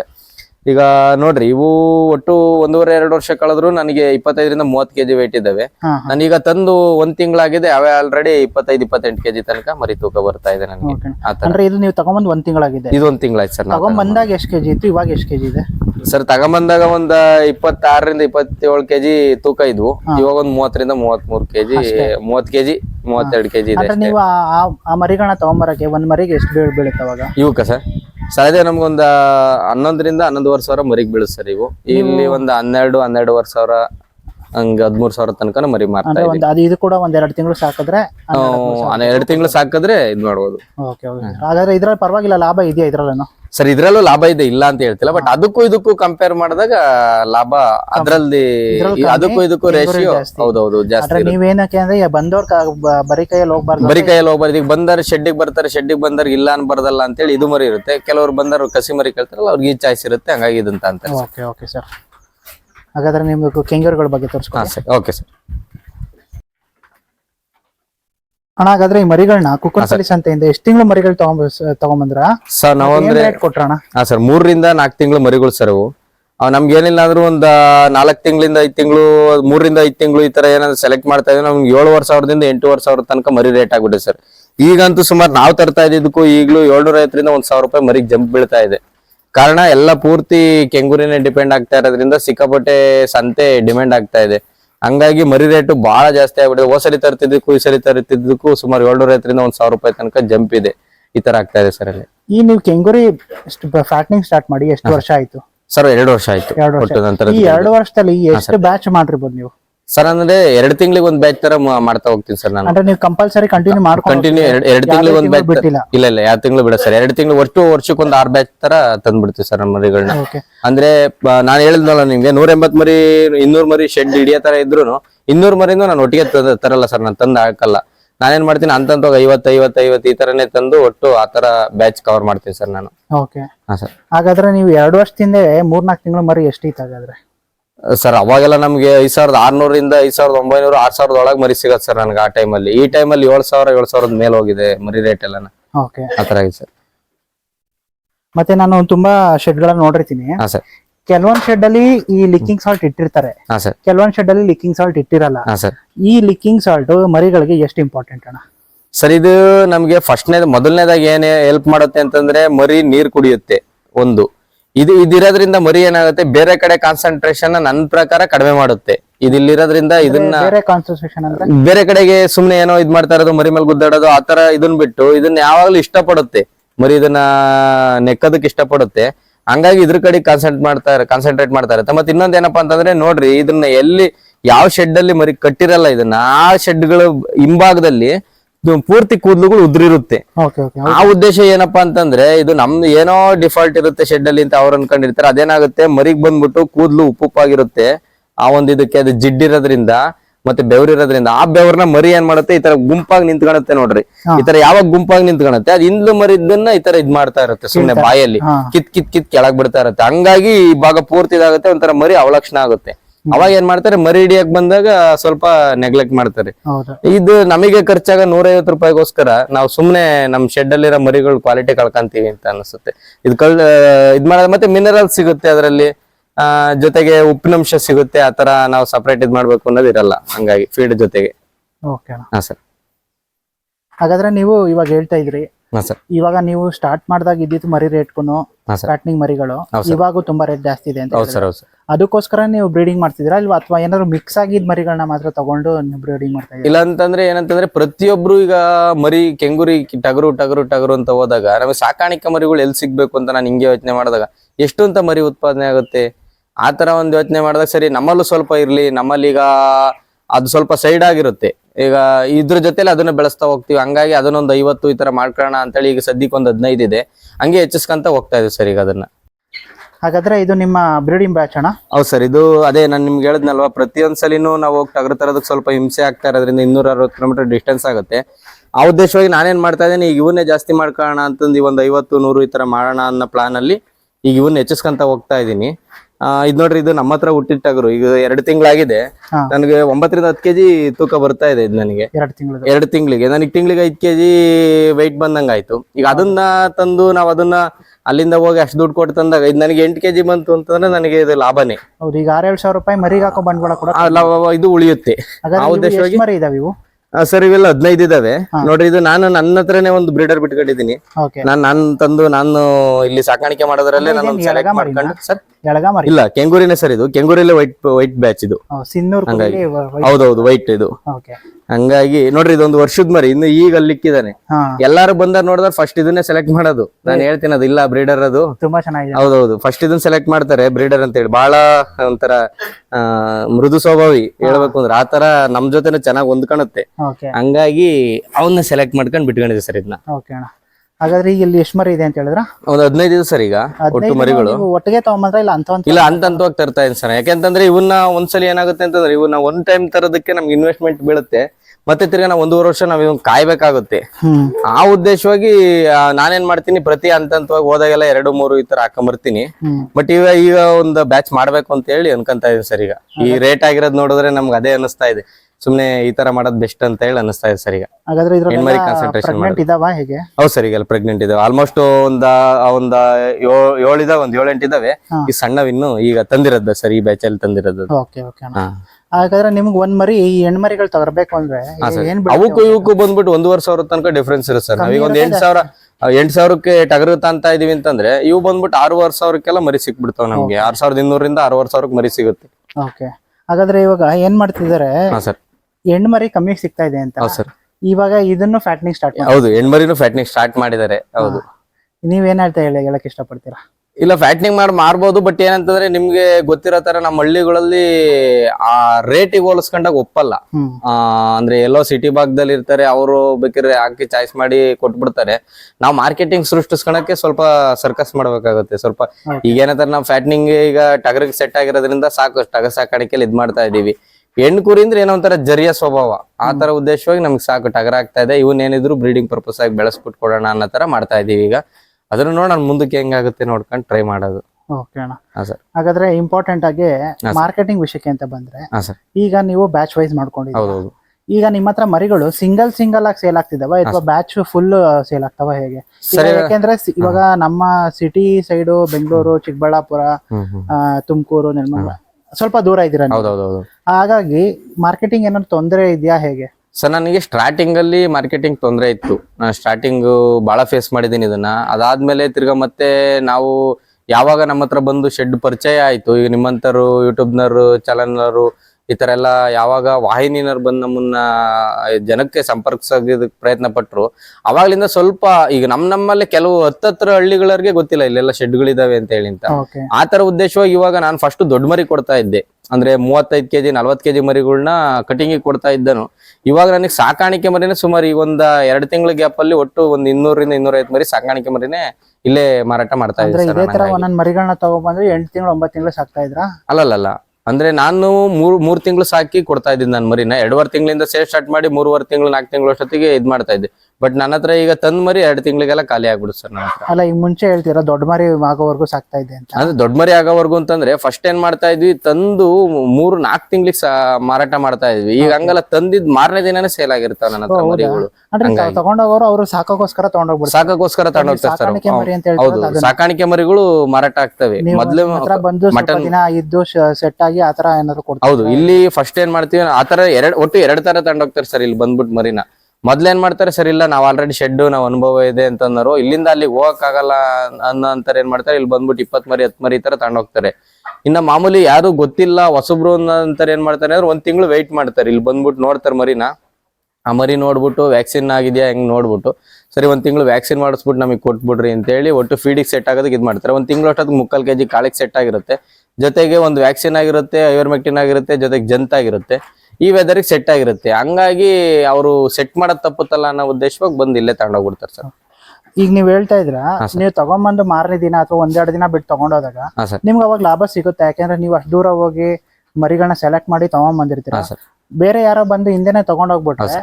ಈಗ ನೋಡ್ರಿ ಇವು ಒಟ್ಟು ಒಂದೂವರೆ ಎರಡು ವರ್ಷ ಕಳೆದ್ರು ನನಗೆ ಇಪ್ಪತ್ತೈದರಿಂದ ಮೂವತ್ ಕೆಜಿ ವೇಟ್ ಇದಾವೆ ಹಾ ನಾನೀಗ ತಂದು ಒಂದ್ ತಿಂಗಳಾಗಿದೆ ಅವೇ ಆಲ್ರೆಡಿ ಇಪ್ಪತ್ತೈದು ಇಪ್ಪತ್ತೆಂಟು ಕೆಜಿ ತನಕ ಮರಿ ತೂಕ ಬರ್ತಾ ಇದೆ ನನಗೆ. ಅಂದ್ರೆ ಇದು ನೀವು ತಗೊಂಬಂದ್ ಒಂದ್ ತಿಂಗಳಾಗಿದೆ? ಇದು ಒಂದ್ ತಿಂಗಳಾಯ್ತು ಸರ್ ತಗೊಂಬಂದಾಗ ಎಷ್ಟು ಕೆಜಿ ಇತ್ತು ಇವಾಗ ಎಷ್ಟು ಕೆಜಿ ಇದೆ? ಸರ್ ತಗೊಂಬಂದಾಗ ಒಂದ್ ಇಪ್ಪತ್ತಾರರಿಂದ ಇಪ್ಪತ್ತೇಳು ಕೆಜಿ ತೂಕ ಇದ್ವು. ಇವಾಗ ಒಂದ್ ಮೂವತ್ತರಿಂದ ಮೂವತ್ತ್ ಮೂರು ಕೆಜಿ ಮೂವತ್ ಕೆಜಿ ಮೂವತ್ತೆರಡು ಕೆಜಿ ಇದೆ ನೀವು ಆ- ಮರಿಗಳನ್ನ ತಗೊಂಬರಕ್ಕೆ ಒಂದ್ ಮರಿಗೆ ಎಷ್ಟು ಬೀಳ್ ಬೀಳುತ್ತೆ ಅವಾಗ? ಇವಕ್ಕ ಸರ್? ಅದೇ ನಮ್ಗೊಂದ ಹನ್ನೊಂದರಿಂದ ಹನ್ನೊಂದುವರೆ ಸಾವಿರ ಮರಿಗ್ ಬೀಳುತ್ತೆ ಸರ್ ಇವು. ಇಲ್ಲಿ ಒಂದ್ ಹನ್ನೆರಡು ಹನ್ನೆರಡುವರೆ ಸಾವಿರ ಹಂಗ ಹದ್ಮೂರ್ ಸಾವಿರ ತನಕ ಮರಿ ಮಾರ್ತಾ ಅಂದ್ರೆ ಇದೀವಿ. ಒಂದ್ ಅದು ಇದು ಕೂಡ ಒಂದ್ ಎರಡು ತಿಂಗಳು ಸಾಕಿದ್ರೆ ಎರಡು ತಿಂಗಳು ಸಾಕಿದ್ರೆ ಇದ್ ಮಾಡ್ಬೋದು. Okay okay. ಹಾಗಾದ್ರೆ ಇದ್ರಲ್ಲಿ ಪರವಾಗಿಲ್ಲ ಲಾಭ ಇದೆಯಾ ಇದ್ರಲ್ಲೇನು? ಸರ್ ಇದ್ರಲ್ಲೂ ಲಾಭ ಇದೆ ಇಲ್ಲ ಅಂತ ಹೇಳ್ತಿಲ್ಲ ಬಟ್ ಅದಕ್ಕೂ ಇದಕ್ಕೂ ಕಂಪೇರ್ ಮಾಡಿದಾಗ ಲಾಭ ಅದ್ರಲ್ಲಿ ಅದಕ್ಕೂ ಇದಕ್ಕೂ ರೇಷಿಯೋ. ಹೌದೌದು ಜಾಸ್ತಿ ನೀವೇನಕ್ಕೆ ಅಂದ್ರೆ ಬಂದವ್ರ ಬರೀ ಕೈಯಲ್ಲಿ ಹೋಗ್ಬಾರ್ದು ಬರೀ ಕೈಯಲ್ಲಿ ಹೋಗ್ಬಾರ್ದು ಈಗ ಬಂದರ್ ಶೆಡ್ಡಿಗೆ ಬರ್ತಾರೆ ಶೆಡ್ಡಿಗೆ ಬಂದ್ರೆ ಇಲ್ಲ ಅಂತ ಹೇಳಿ ಇದು ಮರಿ ಇರುತ್ತೆ. ಕೆಲವ್ರು ಬಂದರು ಕಸಿ ಮರಿ ಕೇಳ್ತಾರಲ್ಲ ಅವ್ರಿಗೆ ಈ ಚಾಯ್ಸ್ ಇರುತ್ತೆ ಹಂಗಾಗಿ ಇದಂತ ಅಂತ ಓಕೆ ಓಕೆ ಸರ್. ಹಾಗಾದ್ರೆ ನಿಮ್ಗೆ ಕೆಂಗರ್ಗಳ ಬಗ್ಗೆ ತೋರಿಸ್ಕೊಡಿ. Okay sir. ಅಣ್ಣ ಹಾಗಾದ್ರೆ ಈ ಮರಿಗಳನ್ನ ಕುಕ್ಕನಪಲ್ಲಿ ಸಂತೆಯಿಂದ ಎಷ್ಟು ತಿಂಗಳು ಮರಿಗಳು ತಗೊಂಬ ತಗೊಂಬಂದ್ರ? ಸರ್ ನಾವಂದ್ರೆ ರೇಟ್ ಕೊಟ್ರಣ ಹಾ ಸರ್ ಮೂರರಿಂದ ನಾಲ್ಕು ತಿಂಗಳು ಮರಿಗಳು ಸರ್ ಅವು. ನಮ್ಗೆ ಏನಿಲ್ಲ ಅಂದ್ರೂ ಒಂದ್ ನಾಲ್ಕು ತಿಂಗಳಿಂದ ಐದ್ ತಿಂಗಳು ಮೂರರಿಂದ ಐದ್ ತಿಂಗಳು ಈ ತರ ಏನಾದ್ರು ಸೆಲೆಕ್ಟ್ ಮಾಡ್ತಾ ಇದ್ರೆ ನಮ್ಗೆ ಏಳುವರೆ ಸಾವಿರದಿಂದ ಎಂಟೂವರೆ ಸಾವಿರ ತನಕ ಮರಿ ರೇಟ್ ಆಗ್ಬಿಟ್ಟಿದೆ ಸರ್. ಈಗಂತೂ ಸುಮಾರು ನಾವು ತರ್ತಾ ಇದ್ದಿದ್ದಕ್ಕೂ ಈಗಲೂ ಏಳ್ನೂರ ಐವತ್ತರಿಂದ ಒಂದ್ ಸಾವಿರ ರೂಪಾಯಿ ಮರಿಗೆ ಜಂಪ್ ಬೀಳ್ತಾ ಇದೆ. ಕಾರಣ ಎಲ್ಲ ಪೂರ್ತಿ ಕೆಂಗೂರಿನೇ ಡಿಪೆಂಡ್ ಆಗ್ತಾ ಇರೋದ್ರಿಂದ ಸಿಕ್ಕಾಪಟ್ಟೆ ಸಂತೆ ಡಿಮ್ಯಾಂಡ್ ಆಗ್ತಾ ಇದೆ. ಹಂಗಾಗಿ ಮರಿ ರೇಟು ಬಹಳ ಜಾಸ್ತಿ ಆಗ್ಬಿಟ್ಟಿದೆ. ಹೋದ್ ಸರಿ ತರ್ತಿದ್ದಕ್ಕೂ ಈ ಸರಿ ತರ್ತಿದ್ದಕ್ಕೂ ಸುಮಾರು ಏಳ್ನೂರ ಐವತ್ತರಿಂದ ಒಂದ್ ಸಾವಿರ ರೂಪಾಯಿ ತನಕ ಜಂಪ್ ಇದೆ. ಈ ತರ ಆಗ್ತಾ ಇದೆ ಸರ್ ಅಲ್ಲಿ. ಈ ನೀವು ಕೆಂಗುರಿ ಫ್ಯಾಟ್ನಿಂಗ್ ಸ್ಟಾರ್ಟ್ ಮಾಡಿ ಎಷ್ಟು ವರ್ಷ ಆಯ್ತು? ಸರ್ ಎರಡು ವರ್ಷ ಆಯ್ತು ಎರಡು ವರ್ಷ. ನಂತರ ಈ ಎರಡು ವರ್ಷದಲ್ಲಿ ಎಷ್ಟು ಬ್ಯಾಚ್ ಮಾಡಿರ್ಬೋದು ನೀವು? ಸರ್ ಅಂದ್ರೆ ಎರಡ್ ತಿಂಗಳಿಗೆ ಒಂದ್ ಬ್ಯಾಚ್ ತರ ಮಾಡ್ತಾ ಹೋಗ್ತೀನಿ ಸರ್ ನಾನು. ಅಂದ್ರೆ ನೀವು ಕಂಪಲ್ಸರಿ ಕಂಟಿನ್ಯೂ ಮಾಡ್ಕೊಂಡು ಕಂಟಿನ್ಯೂ ಎರಡ್ ತಿಂಗಳಿಗೆ ಒಂದ್ ಬ್ಯಾಚ್ ಇಲ್ಲ ಇಲ್ಲ ಯಾವ ತಿಂಗಳು ಬಿಡ ಸರ್ ಎರಡ್ ತಿಂಗಳು ಒಟ್ಟು ವರ್ಷಕ್ಕೆ ಒಂದ್ ಆರ್ ಬ್ಯಾಚ್ ತರ ತಂದ್ಬಿಡ್ತೀವಿ ಸರ್ ನಮ್ಮ ಮರಿಗಳನ್ನ. ಅಂದ್ರೆ ನಾನು ಹೇಳಿದ್ನಲ್ಲ ನಿಮ್ಗೆ ನೂರ ಎಂಬತ್ ಮರಿ ಇನ್ನೂರ್ ಮರಿ ಶೆಡ್ ಹಿಡಿಯೋ ತರ ಇದ್ರು ಇನ್ನೂರ್ ಮರಿನೂ ನಾನು ಒಟ್ಟಿಗೆ ತರಲ್ಲ ಸರ್ ನಾನು ತಂದು ಹಾಕಲ್ಲ. ನಾನೇನ್ ಮಾಡ್ತೀನಿ ಅಂತಂತ ಐವತ್ ಐವತ್ ಐವತ್ ಈ ತರನೇ ತಂದು ಒಟ್ಟು ಆ ತರ ಬ್ಯಾಚ್ ಕವರ್ ಮಾಡ್ತೀನಿ ಸರ್ ನಾನು. ಓಕೆ ಹಾಗಾದ್ರೆ ನೀವು ಎರಡು ವರ್ಷದಿಂದ ಮೂರ್ನಾಲ್ಕು ತಿಂಗಳು ಮರಿ ಎಷ್ಟಿತ್ತು ಹಾಗಾದ್ರೆ? ಸರ್ ಅವಾಗೆಲ್ಲ ನಮ್ಗೆ ಐದ್ ಸಾವಿರದ ಆರ್ನೂರಿಂದ ಐದ್ ಸಾವಿರದ ಒಂಬೈನೂರು ಆರ್ ಸಾವಿರದ ಒಳಗೆ ಮರಿ ಸಿಗತ್ತೆ ಸರ್ ನನಗೆ ಆ ಟೈಮಲ್ಲಿ. ಈ ಟೈಮಲ್ಲಿ ಏಳು ಸಾವಿರ ಏಳು ಸಾವಿರದ ಮೇಲೆ ಹೋಗಿದೆ ಮರಿ ರೇಟ್ ಎಲ್ಲ ಓಕೆ. ಆ ಆಗಿದೆ ಸರ್. ಮತ್ತೆ ನಾನು ತುಂಬಾ ಶೆಡ್ ಗಳನ್ನ ನೋಡಿರ್ತೀನಿ. ಹಾ ಸರ್. ಕೆಲವೊಂದ್ ಶೆಡ್ ಅಲ್ಲಿ ಈ ಲಿಕ್ಕಿಂಗ್ ಸಾಲ್ಟ್ ಇಟ್ಟಿರ್ತಾರೆ. ಹಾಂ ಸರ್. ಕೆಲವೊಂದ್ ಶೆಡ್ ಅಲ್ಲಿ ಲಿಕ್ಕಿಂಗ್ ಸಾಲ್ಟ್ ಇಟ್ಟಿರಲ್ಲ. ಹಾ ಸರ್. ಈ ಲಿಕ್ಕಿಂಗ್ ಸಾಲ್ಟ್ ಮರಿಗಳಿಗೆ ಎಷ್ಟು ಇಂಪಾರ್ಟೆಂಟ್ ಅಣ್ಣ? ಸರ್ ಇದು ನಮ್ಗೆ ಫಸ್ಟ್ನೇ ಮೊದಲನೇದಾಗ ಏನೇ ಹೆಲ್ಪ್ ಮಾಡುತ್ತೆ ಅಂತಂದ್ರೆ ಮರಿ ನೀರ್ ಕುಡಿಯುತ್ತೆ ಒಂದು. ಇದು ಇದಿರೋದ್ರಿಂದ ಮರಿ ಏನಾಗುತ್ತೆ? ಬೇರೆ ಕಡೆ ಕಾನ್ಸಂಟ್ರೇಷನ್ ನನ್ನ ಪ್ರಕಾರ ಕಡಿಮೆ ಮಾಡುತ್ತೆ. ಇದಿಲ್ಲಿರೋದ್ರಿಂದ ಇಲ್ಲಿರೋದ್ರಿಂದ ಇದನ್ನ ಬೇರೆ ಕಾನ್ಸನ್ಟ್ರೇಷನ್ ಅಂದ್ರೆ ಬೇರೆ ಕಡೆಗೆ ಸುಮ್ನೆ ಏನೋ ಇದ್ ಮಾಡ್ತಾ ಇರೋದು ಮರಿ ಮೇಲೆ ಗುದ್ದಾಡೋದು ಆತರ ಇದನ್ ಬಿಟ್ಟು ಇದನ್ನ ಯಾವಾಗ್ಲೂ ಇಷ್ಟಪಡುತ್ತೆ. ಮರಿ ಇದನ್ನ ನೆಕ್ಕೋದಕ್ಕೆ ಇಷ್ಟಪಡುತ್ತೆ. ಹಂಗಾಗಿ ಇದ್ರ ಕಡೆ ಕಾನ್ಸಂಟ್ರೇಟ್ ಮಾಡ್ತಾರೆ ಕಾನ್ಸಂಟ್ರೇಟ್ ಮಾಡ್ತಾ ಇರುತ್ತೆ. ಮತ್ತೆ ಇನ್ನೊಂದ್ ಏನಪ್ಪಾ ಅಂತಂದ್ರೆ ನೋಡ್ರಿ ಇದನ್ನ ಎಲ್ಲಿ ಯಾವ ಶೆಡ್ ಅಲ್ಲಿ ಮರಿ ಕಟ್ಟಿರಲ್ಲ ಇದನ್ನ ಆ ಶೆಡ್ಗಳು ಹಿಂಭಾಗದಲ್ಲಿ ಪೂರ್ತಿ ಕೂದಲುಗಳು ಉದ್ರಿರುತ್ತೆ. ಆ ಉದ್ದೇಶ ಏನಪ್ಪಾ ಅಂತಂದ್ರೆ ಇದು ನಮ್ದು ಏನೋ ಡಿಫಾಲ್ಟ್ ಇರುತ್ತೆ ಶೆಡ್ ಅಲ್ಲಿ ಅಂತ ಅವ್ರು ಅನ್ಕೊಂಡಿರ್ತಾರೆ. ಅದೇನಾಗುತ್ತೆ ಮರಿಗ್ ಬಂದ್ಬಿಟ್ಟು ಕೂದಲು ಉಪ್ಪುಪ್ಪಾಗಿರುತ್ತೆ. ಆ ಒಂದ್ ಇದಕ್ಕೆ ಅದು ಜಿಡ್ಡಿರೋದ್ರಿಂದ ಮತ್ತೆ ಬೆವರಿರೋದ್ರಿಂದ. ಆ ಬೆವರ್ನ ಮರಿ ಏನ್ ಮಾಡುತ್ತೆ ಈ ತರ ಗುಂಪಾಗಿ ನಿಂತ್ಕೊಳುತ್ತೆ ನೋಡ್ರಿ. ಈ ತರ ಯಾವಾಗ ಗುಂಪಾಗಿ ನಿಂತ್ಕೊಳುತ್ತೆ ಅದ್ ಹಿಂದ್ಲು ಮರಿದನ್ನ ಈ ತರ ಇದ್ ಮಾಡ್ತಾ ಇರುತ್ತೆ ಸುಮ್ನೆ ಬಾಯಲ್ಲಿ. ಕಿತ್ ಕಿತ್ ಕಿತ್ ಕೆಳಗ್ ಬಿಡ್ತಾ ಇರುತ್ತೆ. ಹಂಗಾಗಿ ಈ ಭಾಗ ಪೂರ್ತಿ ಇದಾಗುತ್ತೆ ಒಂಥರ ಮರಿ ಅವಲಕ್ಷಣ ಆಗುತ್ತೆ. ಅವಾಗ ಏನ್ ಮಾಡ್ತಾರೆ ಮರಿ ಹಿಡಿಯಕ್ ಬಂದಾಗ ಸ್ವಲ್ಪ ನೆಗ್ಲೆಕ್ಟ್ ಮಾಡ್ತಾರೆ. ಇದು ನಮಗೆ ಖರ್ಚಾಗ ನೂರೈವತ್ತು ರೂಪಾಯಿಗೋಸ್ಕರ ನಾವು ಸುಮ್ನೆ ನಮ್ ಶೆಡ್ ಅಲ್ಲಿರೋ ಮರಿಗಳು ಕ್ವಾಲಿಟಿ ಕಳ್ಕಂತೀವಿ ಅಂತ ಅನ್ಸುತ್ತೆ. ಇದು ಕಳ್ ಇದ್ ಮಾಡ ಮತ್ತೆ ಮಿನರಲ್ ಸಿಗುತ್ತೆ ಅದರಲ್ಲಿ. ಆ ಜೊತೆಗೆ ಉಪ್ಪಿನಂಶ ಸಿಗುತ್ತೆ ಆತರ ನಾವು ಸಪರೇಟ್ ಇದ್ ಮಾಡ್ಬೇಕು ಅನ್ನೋದು ಇರಲ್ಲ. ಹಂಗಾಗಿ ಫೀಡ್ ಜೊತೆಗೆ. ಹಾ ಸರ್. ಹಾಗಾದ್ರೆ ನೀವು ಇವಾಗ ಹೇಳ್ತಾ ಇದ್ರಿ ಇವಾಗ ನೀವು ಸ್ಟಾರ್ಟ್ ಮಾಡಿದಾಗ ಇದ್ದಿತ್ತು ಮರಿ ರೇಟ್ಗೂ ಸ್ಟಾರ್ಟಿಂಗ್ ಮರಿಗಳು. ಇವಾಗ ತುಂಬಾ ರೇಟ್ ಜಾಸ್ತಿ ಇದೆ ಅಂತ ಅದಕ್ಕೋಸ್ಕರ ನೀವು ಬ್ರೀಡಿಂಗ್ ಮಾಡ್ತಿದ್ದೀರಾ ಇಲ್ವಾ? ಅಥವಾ ಏನಾದ್ರು ಮಿಕ್ಸ್ ಆಗಿದ್ ಮರಿಗಳನ್ನ ಮಾತ್ರ ತಗೊಂಡು ಬ್ರೀಡಿಂಗ್ ಮಾಡ್ತಾ ಇಲ್ಲ ಅಂತಂದ್ರೆ ಏನಂತಂದ್ರೆ ಪ್ರತಿಯೊಬ್ರು ಈಗ ಮರಿ ಕೆಂಗುರಿ ಟಗರು ಟಗರು ಟಗರು ಅಂತ ಹೋದಾಗ ನಮಗೆ ಸಾಕಾಣಿಕೆ ಮರಿಗಳು ಎಲ್ಲಿ ಸಿಗ್ಬೇಕು ಅಂತ ನಾನು ಹಿಂಗೆ ಯೋಚನೆ ಮಾಡಿದಾಗ ಎಷ್ಟು ಅಂತ ಮರಿ ಉತ್ಪಾದನೆ ಆಗುತ್ತೆ? ಆ ತರ ಒಂದು ಯೋಚನೆ ಮಾಡಿದಾಗ ಸರಿ ನಮ್ಮಲ್ಲೂ ಸ್ವಲ್ಪ ಇರ್ಲಿ ನಮ್ಮಲ್ಲಿ ಈಗ ಅದು ಸ್ವಲ್ಪ ಸೈಡ್ ಆಗಿರುತ್ತೆ. ಈಗ ಇದ್ರ ಜೊತೆಲಿ ಅದನ್ನ ಬೆಳೆಸ್ತಾ ಹೋಗ್ತೀವಿ. ಹಂಗಾಗಿ ಅದನ್ನೊಂದು ಐವತ್ತು ಈ ತರ ಮಾಡ್ಕೊಳ್ಳೋಣ ಅಂತೇಳಿ ಈಗ ಸದ್ಯಕ್ಕೆ ಒಂದು ಹದಿನೈದು ಇದೆ. ಹಂಗೆ ಹೆಚ್ಚಿಸ್ಕೊಂತ ಹೋಗ್ತಾ ಇದೀವಿ ಸರ್ ಈಗ ಅದನ್ನ. ಹಾಗಾದ್ರೆ ಇದು ನಿಮ್ಮ ಬ್ರೀಡಿಂಗ್ ಬ್ಯಾಚ್ ಅಣ್ಣ? ಹೌದು ಸರ್ ಇದು ಅದೇ ನಾನು ನಿಮ್ಗೆ ಹೇಳದ್ನಲ್ವ ಪ್ರತಿಯೊಂದ್ ಸಲಿನೂ ನಾವು ಹೋಗಿ ಟಗರು ತರೋದಕ್ಕೆ ಸ್ವಲ್ಪ ಹಿಂಸೆ ಆಗ್ತಾ ಇರೋದ್ರಿಂದ ಇನ್ನೂರ ಅರವತ್ತು ಕಿಲೋಮೀಟರ್ ಡಿಸ್ಟೆನ್ಸ್ ಆಗುತ್ತೆ. ಆ ಉದ್ದೇಶವಾಗಿ ನಾನೇನ್ ಮಾಡ್ತಾ ಇದ್ದೀನಿ ಈಗ ಇವನ್ನೇ ಜಾಸ್ತಿ ಮಾಡ್ಕೊಳ್ಳೋಣ ಅಂತಂದು ಈ ಒಂದು ಐವತ್ತು ನೂರು ಈ ತರ ಮಾಡೋಣ ಅನ್ನೋ ಪ್ಲಾನ್ ಅಲ್ಲಿ ಈಗ ಇವನ್ನ ಹೆಚ್ಚಿಸ್ಕೊಂತ ಹೋಗ್ತಾ ಇದೀನಿ ಆ, ಇದ್ ನೋಡ್ರಿ ಇದು ನಮ್ಮ ಹತ್ರ ಹುಟ್ಟಿದ ಟಗರು ಈಗ ಎರಡು ತಿಂಗಳಾಗಿದೆ. ನನಗೆ ಒಂಬತ್ತರಿಂದ ಹತ್ತು ಕೆಜಿ ತೂಕ ಬರ್ತಾ ಇದೆ ಇದು ನನಗೆ. ಎರಡು ತಿಂಗಳು ಎರಡು ತಿಂಗಳಿಗೆ. ನನಗೆ ತಿಂಗಳಿಗೆ ಐದು ಕೆಜಿ ವೆಯ್ಟ್ ಬಂದಂಗ ಆಯ್ತು ಈಗ ಅದನ್ನ ತಂದು ನಾವ್ ಅದನ್ನ ಅಲ್ಲಿಂದ ಹೋಗಿ ಅಷ್ಟು ದುಡ್ಡು ಕೊಟ್ಟು ತಂದಾಗ ಇದು ನನಗೆ ಎಂಟು ಕೆಜಿ ಬಂತು ಅಂತಂದ್ರೆ ನನಗೆ ಇದು ಲಾಭನೇ. ಹೌದು ಈಗ ಆರೇಳು ಸಾವಿರ ರೂಪಾಯಿ ಮರಿಗೆ ಹಾಕೋ ಬಂಡವಾಳ ಕೂಡ ಇದು ಉಳಿಯುತ್ತೆ. ಆ ಉದ್ದೇಶವಾಗಿ ಮರಿ ಇದಾವೆ ಇವು? ಸರ್ ಇವೆಲ್ಲ ಹದಿನೈದು ಇದಾವೆ. ನೋಡ್ರಿ ಇದು ನಾನು ನನ್ನ ಹತ್ರನೇ ಒಂದು ಬ್ರೀಡರ್ ಬಿಟ್ಕೊಂಡಿದ್ದೀನಿ. ನಾನು ನಾನು ತಂದು ನಾನು ಇಲ್ಲಿ ಸಾಕಾಣಿಕೆ ಮಾಡೋದ್ರಲ್ಲೇ ನಾನು ಸೆಲೆಕ್ಟ್ ಮಾಡ್ಕೊಂಡು ಸರ್. ಇಲ್ಲ? ಕೆಂಗೂರಿನೇ ಸರ್ ಇದು. ಕೆಂಗೂರಿಲ್ಲೇ ವೈಟ್ ವೈಟ್ ಬ್ಯಾಚ್ ಇದು. ಹೌದೌದು ವೈಟ್ ಇದು. ಹಂಗಾಗಿ ನೋಡ್ರಿ ಇದೊಂದು ವರ್ಷದ ಮರಿ ಇನ್ನು ಈಗ ಅಲ್ಲಿ ಇಕ್ಕಿದಾನೆ. ಎಲ್ಲಾರು ಬಂದಾರ ನೋಡಿದ್ರೆ ಫಸ್ಟ್ ಇದನ್ನೇ ಸೆಲೆಕ್ಟ್ ಮಾಡೋದು. ನಾನು ಹೇಳ್ತೀನಿ ಅದು ಇಲ್ಲ ಬ್ರೀಡರ್ ಅದು. ತುಂಬಾ ಚೆನ್ನಾಗಿದೆ. ಹೌದೌದು ಫಸ್ಟ್ ಇದನ್ನ ಸೆಲೆಕ್ಟ್ ಮಾಡ್ತಾರೆ ಬ್ರೀಡರ್ ಅಂತ ಹೇಳಿ. ಬಹಳ ಒಂಥರ ಮೃದು ಸ್ವಭಾವಿ ಹೇಳ್ಬೇಕು ಅಂದ್ರೆ ಆತರ ನಮ್ ಜೊತೆನೆ ಚೆನ್ನಾಗಿ ಹೊಂದ್ಕೊಳುತ್ತೆ ಹಂಗಾಗಿ ಅವನ್ನ ಸೆಲೆಕ್ಟ್ ಮಾಡ್ಕೊಂಡು ಬಿಟ್ಕೊಂಡಿದೆ ಸರ್ ಇದನ್ನ. ಹಾಗಾದ್ರೆ ಈಗ ಇಲ್ಲಿ ಎಷ್ಟು ಮರಿ ಇದೆ ಅಂತ ಹೇಳಿದ್ರ? ಒಂದು ಹದಿನೈದು ದಿವಸ ಸರ್ ಈಗ ಒಟ್ಟು ಮರಿಗಳು. ನೀವು ಒಟ್ಟಿಗೆ ತಗೊಂಬಂದ್ರ ಇಲ್ಲ ಅಂತ ಅಂತ? ಇಲ್ಲ ಅಂತ ತರ್ತಾ ಇದ್ದೀನಿ ಸರ್. ಯಾಕೆಂತಂದ್ರೆ ಇವನ್ನ ಒಂದ್ಸಲಿ ಏನಾಗುತ್ತೆ ಅಂತಂದ್ರೆ ಇವನ್ನ ಒನ್ ಟೈಮ್ ತರೋದಕ್ಕೆ ನಮ್ಗೆ ಇನ್ವೆಸ್ಟ್ಮೆಂಟ್ ಬೀಳುತ್ತೆ. ಮತ್ತೆ ತಿರ್ಗಾ ನಾವು ಒಂದೂವರೆ ವರ್ಷ ನಾವು ಇವನ್ ಕಾಯ್ಬೇಕಾಗುತ್ತೆ. ಆ ಉದ್ದೇಶವಾಗಿ ನಾನೇನ್ ಮಾಡ್ತೀನಿ ಪ್ರತಿ ಹಂತ ಹಂತವಾಗಿ ಹೋದಾಗೆಲ್ಲ ಎರಡು ಮೂರು ಈ ತರ ಹಾಕೊಂಬರ್ತೀನಿ. ಬಟ್ ಈಗ ಈಗ ಒಂದು ಬ್ಯಾಚ್ ಮಾಡ್ಬೇಕು ಅಂತ ಹೇಳಿ ಅನ್ಕೊಂತ ಇದೀನಿ ಸರ್ ಈಗ. ಈ ರೇಟ್ ಆಗಿರೋದ್ ನೋಡಿದ್ರೆ ನಮ್ಗೆ ಅದೇ ಅನಿಸ್ತಾ ಇದೆ. ಸುಮ್ನೆ ಈ ತರ ಮಾಡೋದ್ ಬೆಸ್ಟ್ ಅಂತ ಹೇಳಿ ಅನಿಸ್ತಾ ಇದೆ ಸರ್ ಈಗ. ಹಾಗಾದ್ರೆ ಹೆಣ್ಮರಿ ಪ್ರೆಗ್ನೆಂಟ್ ಇದಾವ ಹೇಗೆ? ಹೌದು ಸರ್ ಈಗೆಲ್ಲ ಪ್ರೆಗ್ನೆಂಟ್ ಇದಾವೆ. ಆಲ್ಮೋಸ್ಟ್ ಒಂದ ಒಂದ್ ಏಳ್ ಏಳು ಇದಾವೆ ಒಂದ್ ಏಳೆಂಟು ಇದಾವೆ. ಈ ಸಣ್ಣವಿನ್ನು ಈಗ ತಂದಿರೋದು ಸರ್ ಈ ಬ್ಯಾಚ್ ಅಲ್ಲಿ ತಂದಿರೋದು. ಓಕೆ ಓಕೆ ಅಣ್ಣ. ಹಾಗಾದ್ರೆ ನಿಮ್ಗೆ ಒಂದ್ ಮರಿ ಈ ಹೆಣ್ಮರಿಗಳು ತಗರ್ಬೇಕು ಅಂದ್ರೆ ಅವಕ್ಕೂ ಇವಕ್ಕೂ ಬಂದ್ಬಿಟ್ಟು ಒಂದೂವರೆ ಸಾವಿರ ತನಕ ಡಿಫ್ರೆನ್ಸ್ ಇರುತ್ತೆ ಸರ್. ನಾವೀಗ ಒಂದ್ ಎಂಟ್ ಸಾವಿರ ಎಂಟ್ ಸಾವಿರಕ್ಕೆ ಟಗರು ತಂತ ಇದೀವಿ ಅಂತಂದ್ರೆ ಇವು ಬಂದ್ಬಿಟ್ಟು ಆರೂವರೆ ಸಾವಿರಕ್ಕೆಲ್ಲ ಮರಿ ಸಿಕ್ಬಿಡ್ತಾವ ನಮ್ಗೆ. ಆರ್ ಸಾವಿರದ ಇನ್ನೂರಿಂದ ಆರೂವರೆ ಸಾವಿರಕ್ಕೆ ಮರಿ ಸಿಗುತ್ತೆ. ಓಕೆ. ಹಾಗಾದ್ರೆ ಇವಾಗ ಏನ್ ಮಾಡ್ತಿದ್ದಾರೆ? ಹೆಣ್ಮರಿ ಕಮ್ಮಿ ಸಿಗ್ತಾ ಇದೆ ಅಂತ. ಹೌದು ಸರ್. ಇವಾಗ ಇದನ್ನು ಫ್ಯಾಟ್ನಿಂಗ್ ಸ್ಟಾರ್ಟ್ ಹೌದು ಹೆಣ್ಮರಿನೂ ಫ್ಯಾಟ್ನಿಂಗ್ ಸ್ಟಾರ್ಟ್ ಮಾಡಿದ್ದಾರೆ. ಹೌದು. ನೀವೇನ್ ಹೇಳ್ತಾ ಹೇಳಿ ಹೇಳಕ್ ಇಷ್ಟಪಡ್ತೀರಾ? ಇಲ್ಲ ಫ್ಯಾಟ್ನಿಂಗ್ ಮಾಡಿ ಮಾರ್ಬೋದು ಬಟ್ ಏನಂತಂದ್ರೆ ನಿಮ್ಗೆ ಗೊತ್ತಿರೋ ತರ ನಮ್ಮ ಹಳ್ಳಿಗಳಲ್ಲಿ ಆ ರೇಟಿಗೆ ಹೋಲಿಸ್ಕೊಂಡಾಗ ಒಪ್ಪಲ್ಲ. ಅಂದ್ರೆ ಎಲ್ಲೋ ಸಿಟಿ ಭಾಗದಲ್ಲಿ ಇರ್ತಾರೆ ಅವರು ಬೇಕಾದ್ರೆ ಹಾಕಿ ಚಾಯ್ಸ್ ಮಾಡಿ ಕೊಟ್ಬಿಡ್ತಾರೆ. ನಾವು ಮಾರ್ಕೆಟಿಂಗ್ ಸೃಷ್ಟಿಸ್ಕೊಳಕ್ಕೆ ಸ್ವಲ್ಪ ಸರ್ಕಸ್ ಮಾಡ್ಬೇಕಾಗುತ್ತೆ. ಸ್ವಲ್ಪ ಈಗ ಏನಂತಾರೆ ನಾವು ಫ್ಯಾಟ್ನಿಂಗ್ ಈಗ ಟಗರಿಗೆ ಸೆಟ್ ಆಗಿರೋದ್ರಿಂದ ಸಾಕು ಟಗರ್ ಸಾಕಾಣಿಕೆಯಲ್ಲಿ ಇದ್ ಮಾಡ್ತಾ ಇದೀವಿ. ಹೆಣ್ಣು ಕುರಿ ಅಂದ್ರೆ ಏನೋ ಒಂಥರ ಜರಿಯ ಸ್ವಭಾವ. ಆ ತರ ಉದ್ದೇಶವಾಗಿ ನಮ್ಗೆ ಸಾಕು ಟಗರ ಆಗ್ತಾ ಇದೆ. ಇವನ್ ಏನಿದ್ರು ಬ್ರೀಡಿಂಗ್ ಪರ್ಪಸ್ ಆಗಿ ಬೆಳೆಸ್ಬಿಟ್ಟು ಕೊಡೋಣ ಅನ್ನೋ ತರ ಮಾಡ್ತಾ ಇದೀವಿ ಈಗ. ಅದನ್ನ ನೋಡಿ ನಾನು ಮುಂದಕ್ಕೆ ಹೆಂಗಾಗುತ್ತೆ ನೋಡ್ಕೊಂಡು ಟ್ರೈ ಮಾಡೋದು. ಓಕೆ ಅಣ್ಣ. ಹಾ ಸರ್. ಹಾಗಾದ್ರೆ ಇಂಪಾರ್ಟೆಂಟ್ ಆಗಿ ಮಾರ್ಕೆಟಿಂಗ್ ವಿಷಯಕ್ಕೆ ಅಂತ ಬಂದ್ರೆ ಹಾ ಸರ್. ಈಗ ನೀವು ಬ್ಯಾಚ್ ವೈಸ್ ಮಾಡ್ಕೊಂಡಿದ್ದೀರಾ? ಹೌದೌದು. ಈಗ ನಿಮ್ಮ ಹತ್ರ ಮರಿಗಳು ಸಿಂಗಲ್ ಸಿಂಗಲ್ ಆಗಿ ಸೇಲ್ ಆಗ್ತಿದಾವ ಅಥವಾ ಬ್ಯಾಚ್ ಫುಲ್ ಸೇಲ್ ಆಗ್ತಾವ ಹೇಗೆ? ಈಗ ಸರಿ. ಯಾಕೆಂದ್ರೆ ಸಿ- ಇವಾಗ ನಮ್ಮ ಸಿಟಿ ಸೈಡು ಬೆಂಗಳೂರು ಚಿಕ್ಕಬಳ್ಳಾಪುರ ತುಮಕೂರು ನೆಲಮಂಗಲ ಸ್ವಲ್ಪ ದೂರ ಇದ್ದೀರಾ ನೀವು. ಹೌದೌದೌದು. ಹಾಗಾಗಿ ಮಾರ್ಕೆಟಿಂಗ್ ಏನಾದ್ರು ತೊಂದರೆ ಇದೆಯಾ ಹೇಗೆ? ಸರ್ ನನಗೆ ಸ್ಟಾರ್ಟಿಂಗ್ ಅಲ್ಲಿ ಮಾರ್ಕೆಟಿಂಗ್ ತೊಂದರೆ ಇತ್ತು. ನಾನು ಸ್ಟಾರ್ಟಿಂಗ್ ಬಹಳ ಫೇಸ್ ಮಾಡಿದ್ದೀನಿ ಇದನ್ನ. ಅದಾದ್ಮೇಲೆ ತಿರ್ಗಾ ಮತ್ತೆ ನಾವು ಯಾವಾಗ ನಮ್ಮ ಹತ್ರ ಬಂದು ಶೆಡ್ ಪರಿಚಯ ಆಯ್ತು ಈಗ ನಿಮ್ಮಂತರು ಯೂಟ್ಯೂಬ್ನವರು ಚಾನಲ್ನವರು ಈ ತರ ಎಲ್ಲ ಯಾವಾಗ ವಾಹಿನಿನವ್ರು ಬಂದು ನಮ್ಮನ್ನ ಜನಕ್ಕೆ ಸಂಪರ್ಕಿಸೋದಕ್ಕೆ ಪ್ರಯತ್ನ ಪಟ್ರು. ಅವಾಗ್ಲಿಂದ ಸ್ವಲ್ಪ ಈಗ ನಮ್ ನಮ್ಮಲ್ಲಿ ಕೆಲವು ಹತ್ತತ್ರ ಹಳ್ಳಿಗಳವ್ರಿಗೆ ಗೊತ್ತಿಲ್ಲ ಇಲ್ಲೆಲ್ಲ ಶೆಡ್ಗಳಿದಾವೆ ಅಂತ ಹೇಳಿ ಅಂತ. ಆತರ ಆ ತರ ಉದ್ದೇಶವಾಗಿ ಇವಾಗ ನಾನು ಫಸ್ಟ್ ದೊಡ್ಡ ಮರಿ ಕೊಡ್ತಾ ಇದ್ದೆ. ಅಂದ್ರೆ ಮೂವತ್ತೈದು ಕೆಜಿ ನಲ್ವತ್ ಕೆಜಿ ಮರಿಗಳನ್ನ ಕಟಿಂಗ್ ಕೊಡ್ತಾ ಇದ್ದನು. ಇವಾಗ ನನಗೆ ಸಾಕಾಣಿಕೆ ಮರಿನೇ ಸುಮಾರು ಈಗ ಒಂದ್ ಎರಡು ತಿಂಗಳ ಗ್ಯಾಪ್ ಅಲ್ಲಿ ಒಟ್ಟು ಒಂದ್ ಇನ್ನೂರಿಂದ ಇನ್ನೂರೈವತ್ತು ಮರಿ ಸಾಕಾಣಿಕೆ ಮರಿನೇ ಇಲ್ಲೇ ಮಾರಾಟ ಮಾಡ್ತಾ ಇದ್ದೀನಿ ಇದ್ದೆ ಇದೇ ತರ ಸರ್ ಒಂದೊಂದ್ ಮರಿಗಳನ್ನ ತಗೊಬಂದ್ರೆ ಎಂಟು ತಿಂಗಳು ಒಂಬತ್ತು ತಿಂಗಳು ಸಾಕ್ತಾ ಇದ್ರ? ಅಲ್ಲಲ್ಲ ಅಂದ್ರೆ ನಾನು ಮೂರ್ ಮೂರ್ ತಿಂಗಳು ಸಾಕಿ ಕೊಡ್ತಾ ಇದ್ದೀನಿ ನನ್ನ ಮರಿನ. ಎರಡುವರೆ ತಿಂಗಳಿಂದ ಸೇಲ್ ಸ್ಟಾರ್ಟ್ ಮಾಡಿ ಮೂರುವರೆ ತಿಂಗಳು, ನಾಲ್ಕು ತಿಂಗಳು ಅಷ್ಟೊತ್ತಿಗೆ ಇದ್ ಮಾಡ್ತಾ ಇದ್ದೆ. ಬಟ್ ನನ್ನ ಹತ್ರ ಈಗ ತಂದ್ ಮರಿ ಎರಡು ತಿಂಗಳಿಗೆಲ್ಲ ಖಾಲಿ ಆಗ್ಬಿಡುತ್ತೆ ಸರ್ ನನ್ನ ಹತ್ರ. ಅಲ್ಲ ಈಗ ಮುಂಚೆ ಹೇಳ್ತೀರಾ ದೊಡ್ಡ ಮರಿ ಆಗೋವರೆಗೂ ಸಾಕ್ತಾ ಇದೆ ಅಂತ? ಅಂದ್ರೆ ದೊಡ್ಡ ಮರಿ ಆಗೋವರೆಗೂ ಅಂತಂದ್ರೆ ಫಸ್ಟ್ ಏನ್ ಮಾಡ್ತಾ ಇದ್ವಿ ತಂದು ಮೂರು ನಾಲ್ಕು ತಿಂಗಳಿಗೆ ಮಾರಾಟ ಮಾಡ್ತಾ ಇದ್ವಿ. ಈಗ ಹಂಗಲ್ಲ ತಂದಿದ್ ಮಾರನೇ ದಿನನೇ ಸೇಲ್ ಆಗಿರ್ತಾವ ನನ್ನ ಹತ್ರ ಮರಿಗಳು? ಅಂದ್ರೆ. ತಗೊಂಡೋಗೋರು ಅವರು ಸಾಕೋಸ್ಕರ ತಗೊಂಡೋಗ್ಬಿಡ್ತಾರೆ. ಸಾಕೋಸ್ಕರ ತಗೊಂಡೋಗ್ತಾರೆ ಸರ್ ಸಾಕಾಣಿಕೆ ಮರಿ ಅಂತ ಹೌದು. ಅದನ್ನ. ಸಾಕಾಣಿಕೆ ಮರಿಗಳು ಮಾರಾಟ ಆಗ್ತವೆ. ನೀವು ಮೊದ್ಲು ಹತ್ರ ಬಂದು ಸ್ವಲ್ಪ ಮಟನ್ ದಿನ ಇದ್ದು ಸೆಟ್ ಆಗಿ ಆತರ ಏನಾದ್ರು ಕೊಡ್ತಾರೆ? ಹೌದು ಇಲ್ಲಿ ಫಸ್ಟ್ ಏನ್ ಮಾಡ್ತೀವಿ ಆತರ ಎರಡ್ ಒಟ್ಟು ಎರಡ್ ತರ ತಗೊಂಡೋಗ್ತಾರೆ ಸರ್ ಇಲ್ಲಿ ಬಂದ್ಬಿಟ್ಟು ಮರಿನ. ಮೊದ್ಲೇನ್ ಮಾಡ್ತಾರೆ, ಸರ್, ಇಲ್ಲ, ನಾವು ಆಲ್ರೆಡಿ ಶೆಡ್ ನಾವು ಅನುಭವ ಇದೆ ಅಂತ ಇಲ್ಲಿಂದ ಅಲ್ಲಿ ಹೋಗಕ್ ಆಗಲ್ಲ ಅನ್ನೋ ಅಂತಾರೆ, ಏನ್ ಮಾಡ್ತಾರೆ, ಇಲ್ಲಿ ಬಂದ್ಬಿಟ್ಟು ಇಪ್ಪತ್ ಮರಿ ಹತ್ ಮರಿ ತರ ತಗೊಂಡೋಗ್ತಾರೆ. ಇನ್ನ ಮಾಮೂಲಿ ಯಾರು ಗೊತ್ತಿಲ್ಲ, ಹೊಸಬ್ರು ಅಂತಾರೆ ಏನ್ ಮಾಡ್ತಾರೆ ಅಂದ್ರೆ, ಒಂದ್ ತಿಂಗಳು ವೆಯ್ಟ್ ಮಾಡ್ತಾರೆ. ಇಲ್ಲಿ ಬಂದ್ಬಿಟ್ಟು ನೋಡ್ತಾರೆ ಮರಿನ. ಆ ಮರಿ ನೋಡ್ಬಿಟ್ಟು ವ್ಯಾಕ್ಸಿನ್ ಆಗಿದೆಯಾ, ಹೆಂಗ್? ನೋಡ್ಬಿಟ್ಟು. ಸರಿ, ಒಂದ್ ತಿಂಗಳು ವ್ಯಾಕ್ಸಿನ್ ಮಾಡಿಸ್ಬಿಟ್ಟು ನಮಗೆ ಕೊಟ್ಬಿಡ್ರಿ ಅಂತ ಹೇಳಿ ಒಟ್ಟು ಫೀಡಿಗೆ ಸೆಟ್ ಆಗೋದಕ್ಕೆ ಇದು ಮಾಡ್ತಾರೆ. ಒಂದ್ ತಿಂಗಳು ಅಷ್ಟೊತ್ತಿಗೆ ಮುಕ್ಕಾಲ್ ಕೆಜಿ ಕಾಳಿಗೆ ಸೆಟ್ ಆಗಿರುತ್ತೆ. ಜೊತೆಗೆ ಒಂದು ವ್ಯಾಕ್ಸಿನ್ ಆಗಿರುತ್ತೆ ಐವರ್ಮೆಕ್ಟಿನ್ ಆಗಿರುತ್ತೆ, ಜೊತೆಗೆ ಜಂತ್ ಆಗಿರುತ್ತೆ. ಈ ವೆದರ್ಗೆ ಸೆಟ್ ಆಗಿರುತ್ತೆ. ಹಂಗಾಗಿ ಅವರು ಸೆಟ್ ಮಾಡೋದ್ ತಪ್ಪುತ್ತಲ್ಲ ಅನ್ನೋ ಉದ್ದೇಶವಾಗಿ ಬಂದು ಇಲ್ಲೇ ತಗೊಂಡೋಗ್ಬಿಡ್ತಾರೆ ಸರ್. ಈಗ ನೀವ್ ಹೇಳ್ತಾ ಇದ್ರ ನೀವು ತಗೊಂಬಂದು ಮಾರನೇ ದಿನ ಅಥವಾ ಒಂದೆರಡು ದಿನ ಬಿಟ್ಟು ತಗೊಂಡೋದಾಗ ನಿಮ್ಗೆ ಅವಾಗ ಲಾಭ ಸಿಗುತ್ತೆ? ಯಾಕೆಂದ್ರೆ ನೀವು ಅಷ್ಟು ದೂರ ಹೋಗಿ ಮರಿಗಳನ್ನ ಸೆಲೆಕ್ಟ್ ಮಾಡಿ ಸರ್. ಬೇರೆ ಯಾರೋ ಬಂದು ಹಿಂದೆನೆ ತಗೊಂಡೋಗ್ಬಿಟ್ರೆ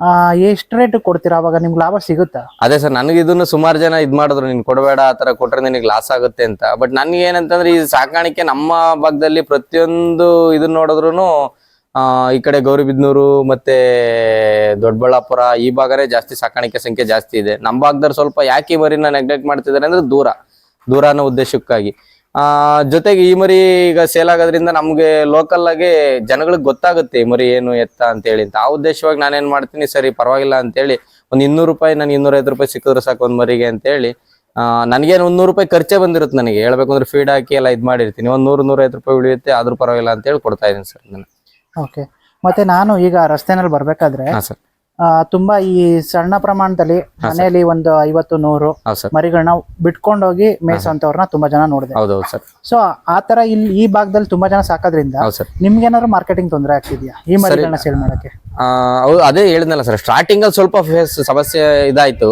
ಆ, ಎಷ್ಟು ರೇಟ್ ಕೊಡ್ತೀರಾ ಅವಾಗ? ನಿಮ್ಗೆ ಲಾಭ ಸಿಗುತ್ತಾ? ಅದೇ ಸರ್ ನನಗೆ ಇದನ್ನು ಸುಮಾರು ಜನ ಇದ್ ಮಾಡಿದ್ರು. ನೀನ್ ಕೊಡಬೇಡ ಆ ತರ ಕೊಟ್ರೆ ನಿನಗೆ ಲಾಸ್ ಆಗುತ್ತೆ ಅಂತ. ಬಟ್ ನನ್ಗೆ ಏನಂತಂದ್ರೆ ಈ ಸಾಕಾಣಿಕೆ ನಮ್ಮ ಭಾಗದಲ್ಲಿ ಪ್ರತಿಯೊಂದು ಇದನ್ನ ನೋಡಿದ್ರು ಈ ಕಡೆ ಗೌರಿಬಿದ್ನೂರು ಮತ್ತೆ ದೊಡ್ಡಬಳ್ಳಾಪುರ ಈ ಭಾಗನೇ ಜಾಸ್ತಿ ಸಾಕಾಣಿಕೆ ಸಂಖ್ಯೆ ಜಾಸ್ತಿ ಇದೆ. ನಮ್ಮ ಭಾಗದಲ್ಲಿ ಸ್ವಲ್ಪ ಯಾಕೆ ಈ ಮರಿನ ನೆಗ್ಲೆಕ್ಟ್ ಮಾಡ್ತಿದ್ದಾರೆ ಅಂದ್ರೆ ದೂರ ದೂರ ಅನ್ನೋ ಉದ್ದೇಶಕ್ಕಾಗಿ. ಆ, ಜೊತೆಗೆ ಈ ಮರಿ ಈಗ ಸೇಲ್ ಆಗೋದ್ರಿಂದ ನಮ್ಗೆ ಲೋಕಲ್ ಆಗಿ ಜನಗಳಿಗೆ ಗೊತ್ತಾಗುತ್ತೆ ಈ ಮರಿ ಏನು ಎತ್ತ ಅಂತ ಹೇಳಿ ಅಂತ. ಆ ಉದ್ದೇಶವಾಗಿ ನಾನೇನ್ ಮಾಡ್ತೀನಿ, ಸರಿ ಪರವಾಗಿಲ್ಲ ಅಂತೇಳಿ ಒಂದ್ ಇನ್ನೂರು ರೂಪಾಯಿ ನನ್ ಇನ್ನೂರೈವತ್ತು ರೂಪಾಯಿ ಸಿಕ್ಕಿದ್ರೆ ಸಾಕು ಒಂದ್ ಮರಿಗೆ ಅಂತೇಳಿ, ಆ ನನಗೆ ಒಂದ್ ನೂರು ರೂಪಾಯಿ ಖರ್ಚೆ ಬಂದಿರುತ್ತೆ ನನಗೆ. ಹೇಳ್ಬೇಕಂದ್ರೆ ಫೀಡ್ ಹಾಕಿ ಎಲ್ಲ ಇದ್ ಮಾಡಿರ್ತೀನಿ. ಒಂದ್ ನೂರು, ನೂರೈವತ್ತು ರೂಪಾಯಿ ಉಳಿಯುತ್ತೆ, ಆದ್ರೂ ಪರವಾಗಿಲ್ಲ ಅಂತ ಹೇಳಿ ಕೊಡ್ತಾ ಇದೀನಿ ಸರ್ ನಾನು ಓಕೆ ಮತ್ತೆ ನಾನು ಈಗ ರಸ್ತೆನಲ್ಲಿ ಬರ್ಬೇಕಾದ್ರೆ ಸರ್. ತುಂಬಾ ಈ ಸಣ್ಣ ಪ್ರಮಾಣದಲ್ಲಿ ಮನೆಯಲ್ಲಿ ಒಂದು ಐವತ್ತು ನೂರು ಹೌದು ಬಿಟ್ಕೊಂಡು ಮರಿಗಳನ್ನ ಬಿಟ್ಕೊಂಡೋಗಿ ಮೇಯಿಸುವಂತವ್ರನ್ನ ತುಂಬಾ ಜನ ನೋಡಿದೆ. ಹೌದೌದು ಸರ್. ಸೊ ಆ ತರ ಇಲ್ಲಿ ಈ ಭಾಗದಲ್ಲಿ ತುಂಬಾ ಜನ ಸಾಕೋದ್ರಿಂದ ನಿಮ್ಗೆ ಏನಾದ್ರು ಮಾರ್ಕೆಟಿಂಗ್ ತೊಂದರೆ ಆಗ್ತಿದ್ಯಾ? ಈ ಮರಿಗಳನ್ನ ಸೇಲ್ ಮಾಡಕ್ಕೆ? ಹೌದು ಅದೇ ಹೇಳಿದ್ನಲ್ಲ ಸರ್. ಸ್ಟಾರ್ಟಿಂಗ್ ಅಲ್ಲಿ ಸ್ವಲ್ಪ ಫೇಸ್ ಸಮಸ್ಯೆ ಇದಾಯ್ತು.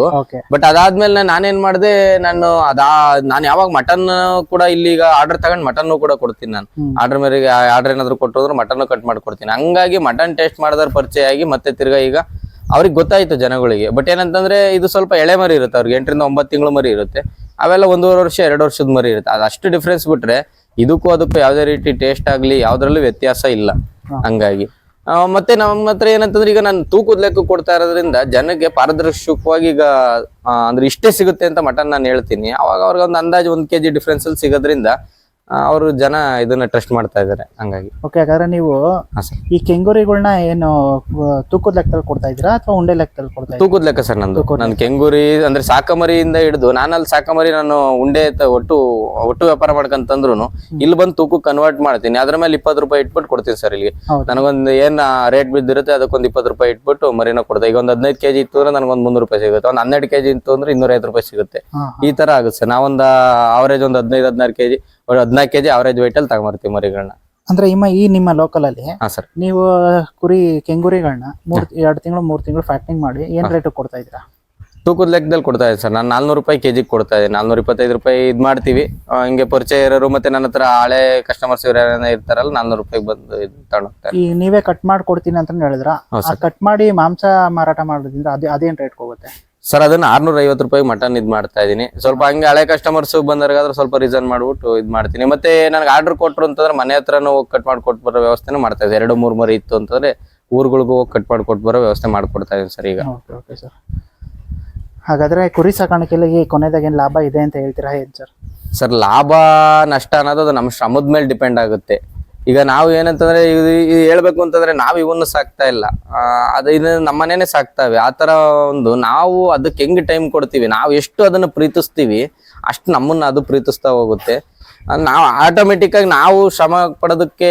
ಬಟ್ ಅದಾದ್ಮೇಲೆ ನಾನೇನ್ ಮಾಡಿದೆ ನಾನು ಅದಾ ನಾನು ಯಾವಾಗ ಮಟನ್ ಕೂಡ ಇಲ್ಲಿ ಈಗ ಆರ್ಡರ್ ತಗೊಂಡ್ ಮಟನ್ ಕೂಡ ಕೊಡ್ತೀನಿ ನಾನು. ಆರ್ಡರ್ ಮೇರೆಗೆ ಆರ್ಡರ್ ಏನಾದ್ರು ಕೊಟ್ಟರು ಮಟನ್ ಕಟ್ ಮಾಡಿ ಕೊಡ್ತೀನಿ ಹಂಗಾಗಿ ಮಟನ್ ಟೇಸ್ಟ್ ಮಾಡಿದ್ರೆ ಪರಿಚಯ ಆಗಿ ಮತ್ತೆ ತಿರ್ಗಾ ಈಗ ಅವ್ರಿಗೆ ಗೊತ್ತಾಯ್ತು ಜನಗಳಿಗೆ. ಬಟ್ ಏನಂತಂದ್ರೆ ಇದು ಸ್ವಲ್ಪ ಎಳೆ ಮರಿ ಇರುತ್ತೆ ಅವ್ರಿಗೆ ಎಂಟರಿಂದ ಒಂಬತ್ತು ತಿಂಗಳು ಮರಿ ಇರುತ್ತೆ. ಅವೆಲ್ಲ ಒಂದೂವರೆ ವರ್ಷ ಎರಡು ವರ್ಷದ ಮರಿ ಇರುತ್ತೆ. ಅದು ಅಷ್ಟು ಡಿಫ್ರೆನ್ಸ್ ಬಿಟ್ರೆ ಇದಕ್ಕೂ ಅದಕ್ಕೂ ಯಾವುದೇ ರೀತಿ ಟೇಸ್ಟ್ ಆಗ್ಲಿ ಯಾವ್ದ್ರಲ್ಲೂ ವ್ಯತ್ಯಾಸ ಇಲ್ಲ. ಹಂಗಾಗಿ. ಮತ್ತೆ ನಮ್ಮ ಹತ್ರ ಏನಂತಂದ್ರೆ ಈಗ ನಾನು ತೂಕದ ಲೆಕ್ಕ ಕೊಡ್ತಾ ಇರೋದ್ರಿಂದ ಜನಕ್ಕೆ ಪಾರದರ್ಶಕವಾಗಿ ಈಗ ಅಂದ್ರೆ ಇಷ್ಟೇ ಸಿಗುತ್ತೆ ಅಂತ ಮಟನ್ ನಾನು ಹೇಳ್ತೀನಿ. ಅವಾಗ ಅವ್ರಿಗೆ ಒಂದು ಅಂದಾಜು ಒಂದ್ ಕೆಜಿ ಡಿಫ್ರೆನ್ಸ್ ಅಲ್ಲಿ ಸಿಗೋದ್ರಿಂದ ಅವರು ಜನ ಇದನ್ನ ಟ್ರಸ್ಟ್ ಮಾಡ್ತಾ ಇದಾರೆ ಹಂಗಾಗಿ. ಓಕೆ ಹಾಗಾದ್ರೆ ನೀವು ಹಾ ಸರ್ ಈ ಕೆಂಗೂರಿಗಳನ್ನ ಏನು ಆ, ತೂಕದ ಲೆಕ್ಕದಲ್ಲಿ ಕೊಡ್ತಾ ಇದ್ದೀರಾ ಅಥವಾ ಉಂಡೆ ಲೆಕ್ಕದಲ್ಲಿ ಕೊಡ್ತಾ ಇದ್ದೀರಾ? ತೂಕದ ಲೆಕ್ಕ ಸರ್ ನಂದು. ನಾನು ಕೆಂಗೂರಿ ಅಂದ್ರೆ ಸಾಕಮರಿಯಿಂದ ಹಿಡಿದು ನಾನಲ್ಲಿ ಸಾಕಮರಿ ನಾನು ಉಂಡೆ ತ- ಒಟ್ಟು ಒಟ್ಟು ವ್ಯಾಪಾರ ಮಾಡ್ಕಂತಂದ್ರು ಇಲ್ಲಿ ಬಂದು ತೂಕ ಕನ್ವರ್ಟ್ ಮಾಡ್ತೀನಿ. ಅದ್ರ ಮೇಲೆ ಇಪ್ಪತ್ತು ರೂಪಾಯಿ ಇಟ್ಬಿಟ್ಟು ಕೊಡ್ತೀನಿ ಸರ್ ಇಲ್ಲಿ ಹೌದು. ನನಗೊಂದು ಏನ್ ರೇಟ್ ಬಿದ್ದಿರುತ್ತೆ ಅದಕ್ಕೊಂದು ಇಪ್ಪತ್ತು ರೂಪಾಯಿ ಇಟ್ಬಿಟ್ಟು ಮರಿನ ಕೊಡ್ತಾ ಈಗ ಒಂದ್ ಹದಿನೈದು ಕೆಜಿ ಇತ್ತು ಅಂದ್ರೆ ನನಗೊಂದು ಮುನ್ನೂರು ರೂಪಾಯಿ ಸಿಗುತ್ತೆ. ಒಂದ್ ಹನ್ನೆರಡು ಕೆಜಿ ಇತ್ತು ಅಂದ್ರೆ ಇನ್ನೂರ ರೂಪಾಯಿ ಸಿಗುತ್ತೆ. ಹಾ ಈ ತರ ಆಗುತ್ತೆ. ಸರ್ ನಾವೊಂದು ಅವರೇಜ್ ಒಂದ್ ಹದಿನೈದು ಹದಿನಾರು ಕೆಜಿ ಒಂದು ಹದಿನಾಲ್ಕು ಕೆಜಿ ಅವರೇಜ್ weight ಅಲ್ಲಿ ತಗೊಂಬರ್ತೀವಿ ಮರಿಗಳನ್ನ. ಅಂದ್ರೆ ಇಮ್ಮ ಈ ನಿಮ್ಮ ಲೋಕಲ್ ಅಲ್ಲಿ ಹಾ ಸರ್ ನೀವು ಕುರಿ ಕೆಂಗುರಿಗಳನ್ನ ಮೂರ್ ಎರಡು ತಿಂಗಳು ಮೂರ್ ತಿಂಗಳು ಫ್ಯಾಕ್ಟಿಂಗ್ ಮಾಡಿ ಏನ್ ರೇಟ್ ಕೊಡ್ತಾ ಇದ್ದೀರಾ? ತೂಕದ ಲೆಕ್ಕದಲ್ಲಿ ಕೊಡ್ತಾ ಇದ್ದೀನಿ ಸರ್ ನಾನು ನಾಲ್ನೂರು ರೂಪಾಯಿ ಕೆಜಿಗೆ ಕೊಡ್ತಾ ಇದ್ದೀನಿ. ನಾಲ್ನೂರ ಇಪ್ಪತ್ತೈದು ರೂಪಾಯಿ ಇದು ಮಾಡ್ತೀವಿ. ಆ, ಹಿಂಗೆ ಪರಿಚಯ ಇರೋರು ಮತ್ತೆ ನನ್ನ ಹತ್ರ ಹಳೆ ಕಸ್ಟಮರ್ಸ್ ಯಾರು ಇರ್ತಾರಲ್ಲ ನಾಲ್ನೂರು ರೂಪಾಯಿಗೆ ಬಂದು ಇದು ತಗೊಂಡೋಗ್ತಾರೆ. ಈ ನೀವೇ ಕಟ್ ಮಾಡಿ ಕೊಡ್ತೀನಿ ಅಂತ ಹೇಳಿದ್ರ? ಹೌದು ಆ ಕಟ್ ಮಾಡಿ ಮಾಂಸ ಮಾರಾಟ ಮಾಡೋದ್ರಿಂದ ಅದೇ ಅದೇನ್ ರೇಟ್ ಹೋಗುತ್ತೆ? ಸರ್ ಅದನ್ನ ಆರ್ನೂರ ಐವತ್ತು ರೂಪಾಯಿ ಮಟನ್ ಇದು ಮಾಡ್ತಾ ಇದ್ದೀನಿ. ಸ್ವಲ್ಪ ಹಂಗೆ ಹಳೆ ಕಸ್ಟಮರ್ಸ್ ಬಂದವ್ರಿಗಾದ್ರೆ ಸ್ವಲ್ಪ ರೀಸನ್ ಮಾಡ್ಬಿಟ್ಟು ಇದು ಮಾಡ್ತೀನಿ. ಮತ್ತೆ ನನಗೆ ಆರ್ಡರ್ ಕೊಟ್ಟರು ಅಂತಂದ್ರೆ ಮನೆ ಹತ್ರನೂ ಹೋಗಿ ಕಟ್ ಮಾಡಿ ಕೊಟ್ಟು ಬರೋ ವ್ಯವಸ್ಥೆನೂ ಮಾಡ್ತಾ ಇದ್ದೀನಿ. ಎರಡು ಮೂರು ಮರಿ ಇತ್ತು ಅಂತಂದ್ರೆ ಊರುಗಳಿಗೂ ಹೋಗಿ ಕಟ್ ಮಾಡಿ ಕೊಟ್ಟು ಬರೋ ವ್ಯವಸ್ಥೆ ಮಾಡ್ಕೊಡ್ತಾ ಇದೀನಿ ಸರ್ ಈಗ. ಓಕೆ ಓಕೆ ಸರ್ ಹಾಗಾದ್ರೆ ಕುರಿ ಸಾಕಾಣಿಕೆಯಲ್ಲಿ ಈ ಕೊನೆದಾಗ ಏನು ಲಾಭ ಇದೆ ಅಂತ ಹೇಳ್ತೀರಾ ಏನು ಸರ್ ಸರ್ ಲಾಭ ನಷ್ಟ ಅನ್ನೋದು ಅದು ನಮ್ಮ ಶ್ರಮದ ಮೇಲೆ ಡಿಪೆಂಡ್ ಆಗುತ್ತೆ. ಈಗ ನಾವು ಏನಂತಂದ್ರೆ ಇದು ಹೇಳ್ಬೇಕು ಅಂತಂದ್ರೆ ನಾವು ಇವನ್ನು ಸಾಕ್ತಾ ಇಲ್ಲ. ಅದು ಇದು ನಮ್ಮನೇನೆ ಸಾಕ್ತಾವೆ. ಆ ತರ ಒಂದು ನಾವು ಅದಕ್ಕೆ ಹೆಂಗ್ ಟೈಮ್ ಕೊಡ್ತೀವಿ? ನಾವು ಎಷ್ಟು ಅದನ್ನ ಪ್ರೀತಿಸ್ತೀವಿ ಅಷ್ಟು ನಮ್ಮನ್ನ ಅದು ಪ್ರೀತಿಸ್ತಾ ಹೋಗುತ್ತೆ. ನಾವು ಆಟೋಮೆಟಿಕ್ ಆಗಿ ನಾವು ಶ್ರಮ ಪಡೋದಕ್ಕೆ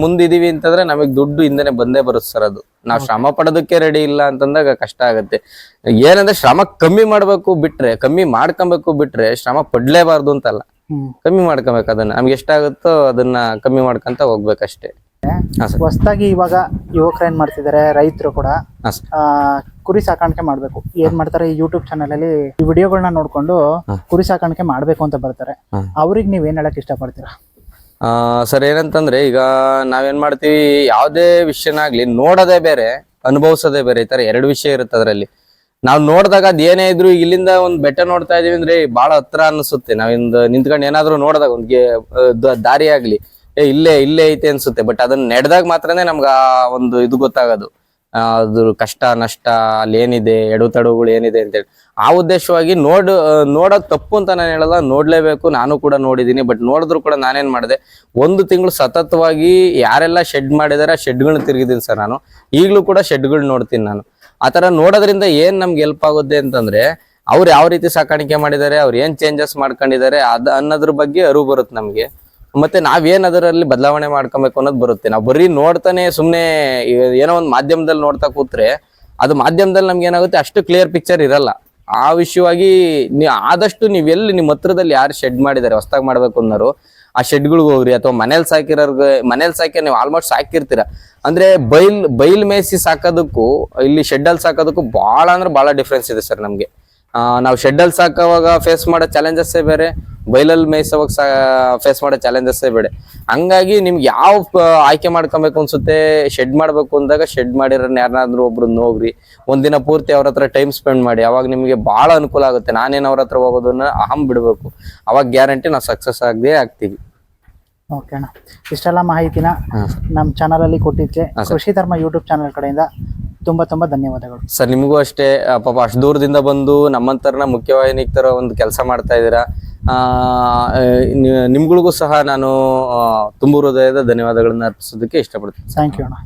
ಮುಂದಿದೀವಿ ಅಂತಂದ್ರೆ ನಮಗೆ ದುಡ್ಡು ಹಿಂದೆ ಬಂದೇ ಬರುತ್ತೆ ಸರ್ ಅದು. ನಾವು ಶ್ರಮ ಪಡೋದಕ್ಕೆ ರೆಡಿ ಇಲ್ಲ ಅಂತಂದಾಗ ಕಷ್ಟ ಆಗುತ್ತೆ. ಏನಂದ್ರೆ ಶ್ರಮ ಕಮ್ಮಿ ಮಾಡ್ಬೇಕು ಬಿಟ್ರೆ ಕಮ್ಮಿ ಮಾಡ್ಕೊಬೇಕು ಬಿಟ್ರೆ ಶ್ರಮ ಪಡ್ಲೇಬಾರ್ದು ಅಂತಲ್ಲ. ಕಮ್ಮಿ ಮಾಡ್ಕೊಬೇಕು ಅದನ್ನ. ನಮ್ಗೆ ಎಷ್ಟಾಗುತ್ತೋ ಅದನ್ನ ಕಮ್ಮಿ ಮಾಡ್ಕೊಂತ ಹೋಗ್ಬೇಕಷ್ಟೇ. ಹಾ ಸರ್. ಹೊಸದಾಗಿ ಇವಾಗ ಯುವಕರು ಏನ್ ಮಾಡ್ತಿದ್ದಾರೆ ರೈತರು ಕೂಡ ಹಾ ಸರ್. ಆ, ಕುರಿ ಸಾಕಾಣಿಕೆ ಮಾಡ್ಬೇಕು. ಏನ್ ಮಾಡ್ತಾರೆ ಯೂಟ್ಯೂಬ್ ಚಾನಲ್ ಅಲ್ಲಿ ಈ ವಿಡಿಯೋಗಳನ್ನ ನೋಡ್ಕೊಂಡು. ಕುರಿ ಸಾಕಾಣಿಕೆ ಮಾಡ್ಬೇಕು ಅಂತ ಬರ್ತಾರೆ. ಹಾ. ಅವ್ರಿಗೆ ನೀವ್ ಏನ್ ಹೇಳಕ್ ಇಷ್ಟಪಡ್ತೀರಾ? ಆ, ಸರ್ ಏನಂತಂದ್ರೆ ಈಗ ನಾವೇನ್ ಮಾಡ್ತೀವಿ ಯಾವ್ದೇ ವಿಷಯನಾಗ್ಲಿ ನೋಡೋದೇ ಬೇರೆ ಅನುಭವಿಸೋದೇ ಬೇರೆ ಈ ತರ ಎರಡು ವಿಷಯ ಇರುತ್ತೆ ಅದರಲ್ಲಿ. ನಾವು ನೋಡಿದಾಗ ಅದೇನೇ ಇದ್ರು ಈಗ ಇಲ್ಲಿಂದ ಒಂದ್ ಬೆಟ್ಟ ನೋಡ್ತಾ ಇದೀವಿ ಅಂದ್ರೆ ಬಹಳ ಹತ್ರ ಅನಿಸುತ್ತೆ. ನಾವಿಂದ ನಿಂತ್ಕೊಂಡು ಏನಾದ್ರು ನೋಡಿದಾಗ ಒಂದ್ ದಾರಿ ಆಗ್ಲಿ. ಏ, ಇಲ್ಲೇ ಇಲ್ಲೇ ಐತೆ ಅನ್ಸುತ್ತೆ. ಬಟ್ ಅದನ್ನ ನಡೆದಾಗ ಮಾತ್ರನೇ ನಮ್ಗೆ ಆ ಒಂದು ಇದು ಗೊತ್ತಾಗೋದು. ಅದ್ರ ಕಷ್ಟ, ನಷ್ಟ ಅಲ್ಲಿ ಏನಿದೆ ಎಡು ತಡುಗಳು ಏನಿದೆ ಅಂತೇಳಿ. ಆ ಉದ್ದೇಶವಾಗಿ ನೋಡ್ ನೋಡೋದು ತಪ್ಪು ಅಂತ ನಾನು ಹೇಳಲ್ಲ. ನೋಡ್ಲೇಬೇಕು. ನಾನು ಕೂಡ ನೋಡಿದೀನಿ. ಬಟ್ ನೋಡಿದ್ರು ಕೂಡ ನಾನೇನ್ ಮಾಡಿದೆ? ಒಂದು ತಿಂಗಳು ಸತತವಾಗಿ ಯಾರೆಲ್ಲ ಶೆಡ್ ಮಾಡಿದಾರೆ, ಆ ಶೆಡ್ಗಳನ್ನ ತಿರುಗಿದ್ದೀನಿ ಸರ್ ನಾನು. ಈಗಲೂ ಕೂಡ ಶೆಡ್ಗಳು ನೋಡ್ತೀನಿ ನಾನು. ಆ ತರ ನೋಡೋದ್ರಿಂದ ಏನ್ ನಮ್ಗೆ ಹೆಲ್ಪ್ ಆಗುತ್ತೆ ಅಂತಂದ್ರೆ, ಅವ್ರು ಯಾವ ರೀತಿ ಸಾಕಾಣಿಕೆ ಮಾಡಿದ್ದಾರೆ, ಅವ್ರು ಏನ್ ಚೇಂಜಸ್ ಮಾಡ್ಕೊಂಡಿದ್ದಾರೆ ಅದ ಅನ್ನೋದ್ರ ಬಗ್ಗೆ ಅರಿವು ಬರುತ್ತೆ ನಮ್ಗೆ. ಮತ್ತೆ ನಾವೇನ್ ಅದರಲ್ಲಿ ಬದಲಾವಣೆ ಮಾಡ್ಕೊಬೇಕು ಅನ್ನೋದು ಬರುತ್ತೆ. ನಾವು ಬರೀ ನೋಡ್ತಾನೆ ಸುಮ್ನೆ ಏನೋ ಒಂದು ಮಾಧ್ಯಮದಲ್ಲಿ ನೋಡ್ತಾ ಕೂತ್ರೆ, ಅದು ಮಾಧ್ಯಮದಲ್ಲಿ ನಮ್ಗೆ ಏನಾಗುತ್ತೆ ಅಷ್ಟು ಕ್ಲಿಯರ್ ಪಿಕ್ಚರ್ ಇರಲ್ಲ. ಆ ವಿಷಯವಾಗಿ ನೀವು ಆದಷ್ಟು ನೀವೆಲ್ಲಿ ನಿಮ್ಮ ಹತ್ರದಲ್ಲಿ ಯಾರು ಶೆಡ್ ಮಾಡಿದ್ದಾರೆ ಹೊಸ್ದಾಗಿ ಮಾಡ್ಬೇಕು ಅನ್ನೋರು ಆ ಶೆಡ್ಗಳಿಗೆ ಹೋಗ್ರಿ ಅಥವಾ ಮನೇಲಿ ಸಾಕಿರೋರ್ಗೆ, ಮನೇಲಿ ಸಾಕಿ ನೀವು ಆಲ್ಮೋಸ್ಟ್ ಸಾಕಿರ್ತೀರ ಅಂದ್ರೆ ಬೈಲ್ ಬೈಲ್ ಮೇಸಿ ಸಾಕೋದಕ್ಕೂ, ಇಲ್ಲಿ ಶೆಡ್ಡಲ್ಲಿ ಸಾಕೋದಕ್ಕೂ ಭಾಳ ಅಂದ್ರೆ ಭಾಳ ಡಿಫ್ರೆನ್ಸ್ ಇದೆ ಸರ್ ನಮಗೆ. ನಾವು ಶೆಡ್ಡಲ್ಲಿ ಸಾಕೋವಾಗ ಫೇಸ್ ಮಾಡೋ ಚಾಲೆಂಜಸ್ಸೇ ಬೇರೆ ಬೈಲಲ್ಲಿ ಮೇಯಿಸೋವಾಗ ಸಾ ಫೇಸ್ ಮಾಡೋ ಚಾಲೆಂಜಸ್ಸೇ ಬೇಡ ಹಂಗಾಗಿ ನಿಮ್ಗೆ ಯಾವ ಆಯ್ಕೆ ಮಾಡ್ಕೊಬೇಕು ಅನ್ಸುತ್ತೆ ಶೆಡ್ ಮಾಡಬೇಕು ಅಂದಾಗ ಶೆಡ್ ಮಾಡಿರೋ ಯಾರನ್ನಾದ್ರೂ ಒಬ್ರು ಹೋಗ್ರಿ. ಒಂದಿನ ಪೂರ್ತಿ ಅವ್ರ ಹತ್ರ ಟೈಮ್ ಸ್ಪೆಂಡ್ ಮಾಡಿ. ಅವಾಗ ನಿಮಗೆ ಭಾಳ ಅನುಕೂಲ ಆಗುತ್ತೆ. ನಾನೇನು ಅವ್ರ ಹತ್ರ ಹೋಗೋದನ್ನ ಅಹಂ ಬಿಡಬೇಕು. ಅವಾಗ ಗ್ಯಾರಂಟಿ ನಾವು ಸಕ್ಸಸ್ ಆಗದೆ ಆಗ್ತೀವಿ. ಓಕೆ ಅಣ್ಣ. ಇಷ್ಟೆಲ್ಲ ಮಾಹಿತಿನ ನಮ್ಮ ಚಾನಲಲ್ಲಿ ಕೊಟ್ಟಿದ್ದೆ ಕೃಷಿ ಧರ್ಮ ಯೂಟ್ಯೂಬ್ ಚಾನಲ್ ಕಡೆಯಿಂದ ತುಂಬ ತುಂಬಾ ಧನ್ಯವಾದಗಳು. ಸರ್ ನಿಮಗೂ ಅಷ್ಟೇ ಪಾಪ ಅಷ್ಟು ದೂರದಿಂದ ಬಂದು ನಮ್ಮಂತರನ ಮುಖ್ಯವಾಹಿನಿಗೆ ತರ ಒಂದು ಕೆಲಸ ಮಾಡ್ತಾ ಇದ್ದೀರಾ. ನಿಮ್ಗಳಿಗೂ ಸಹ ನಾನು ತುಂಬ ತುಂಬು ಹೃದಯದ ಧನ್ಯವಾದಗಳನ್ನ ಅರ್ಪಿಸೋದಕ್ಕೆ ಇಷ್ಟಪಡ್ತೀನಿ. ಥ್ಯಾಂಕ್ ಯು ಅಣ್ಣ.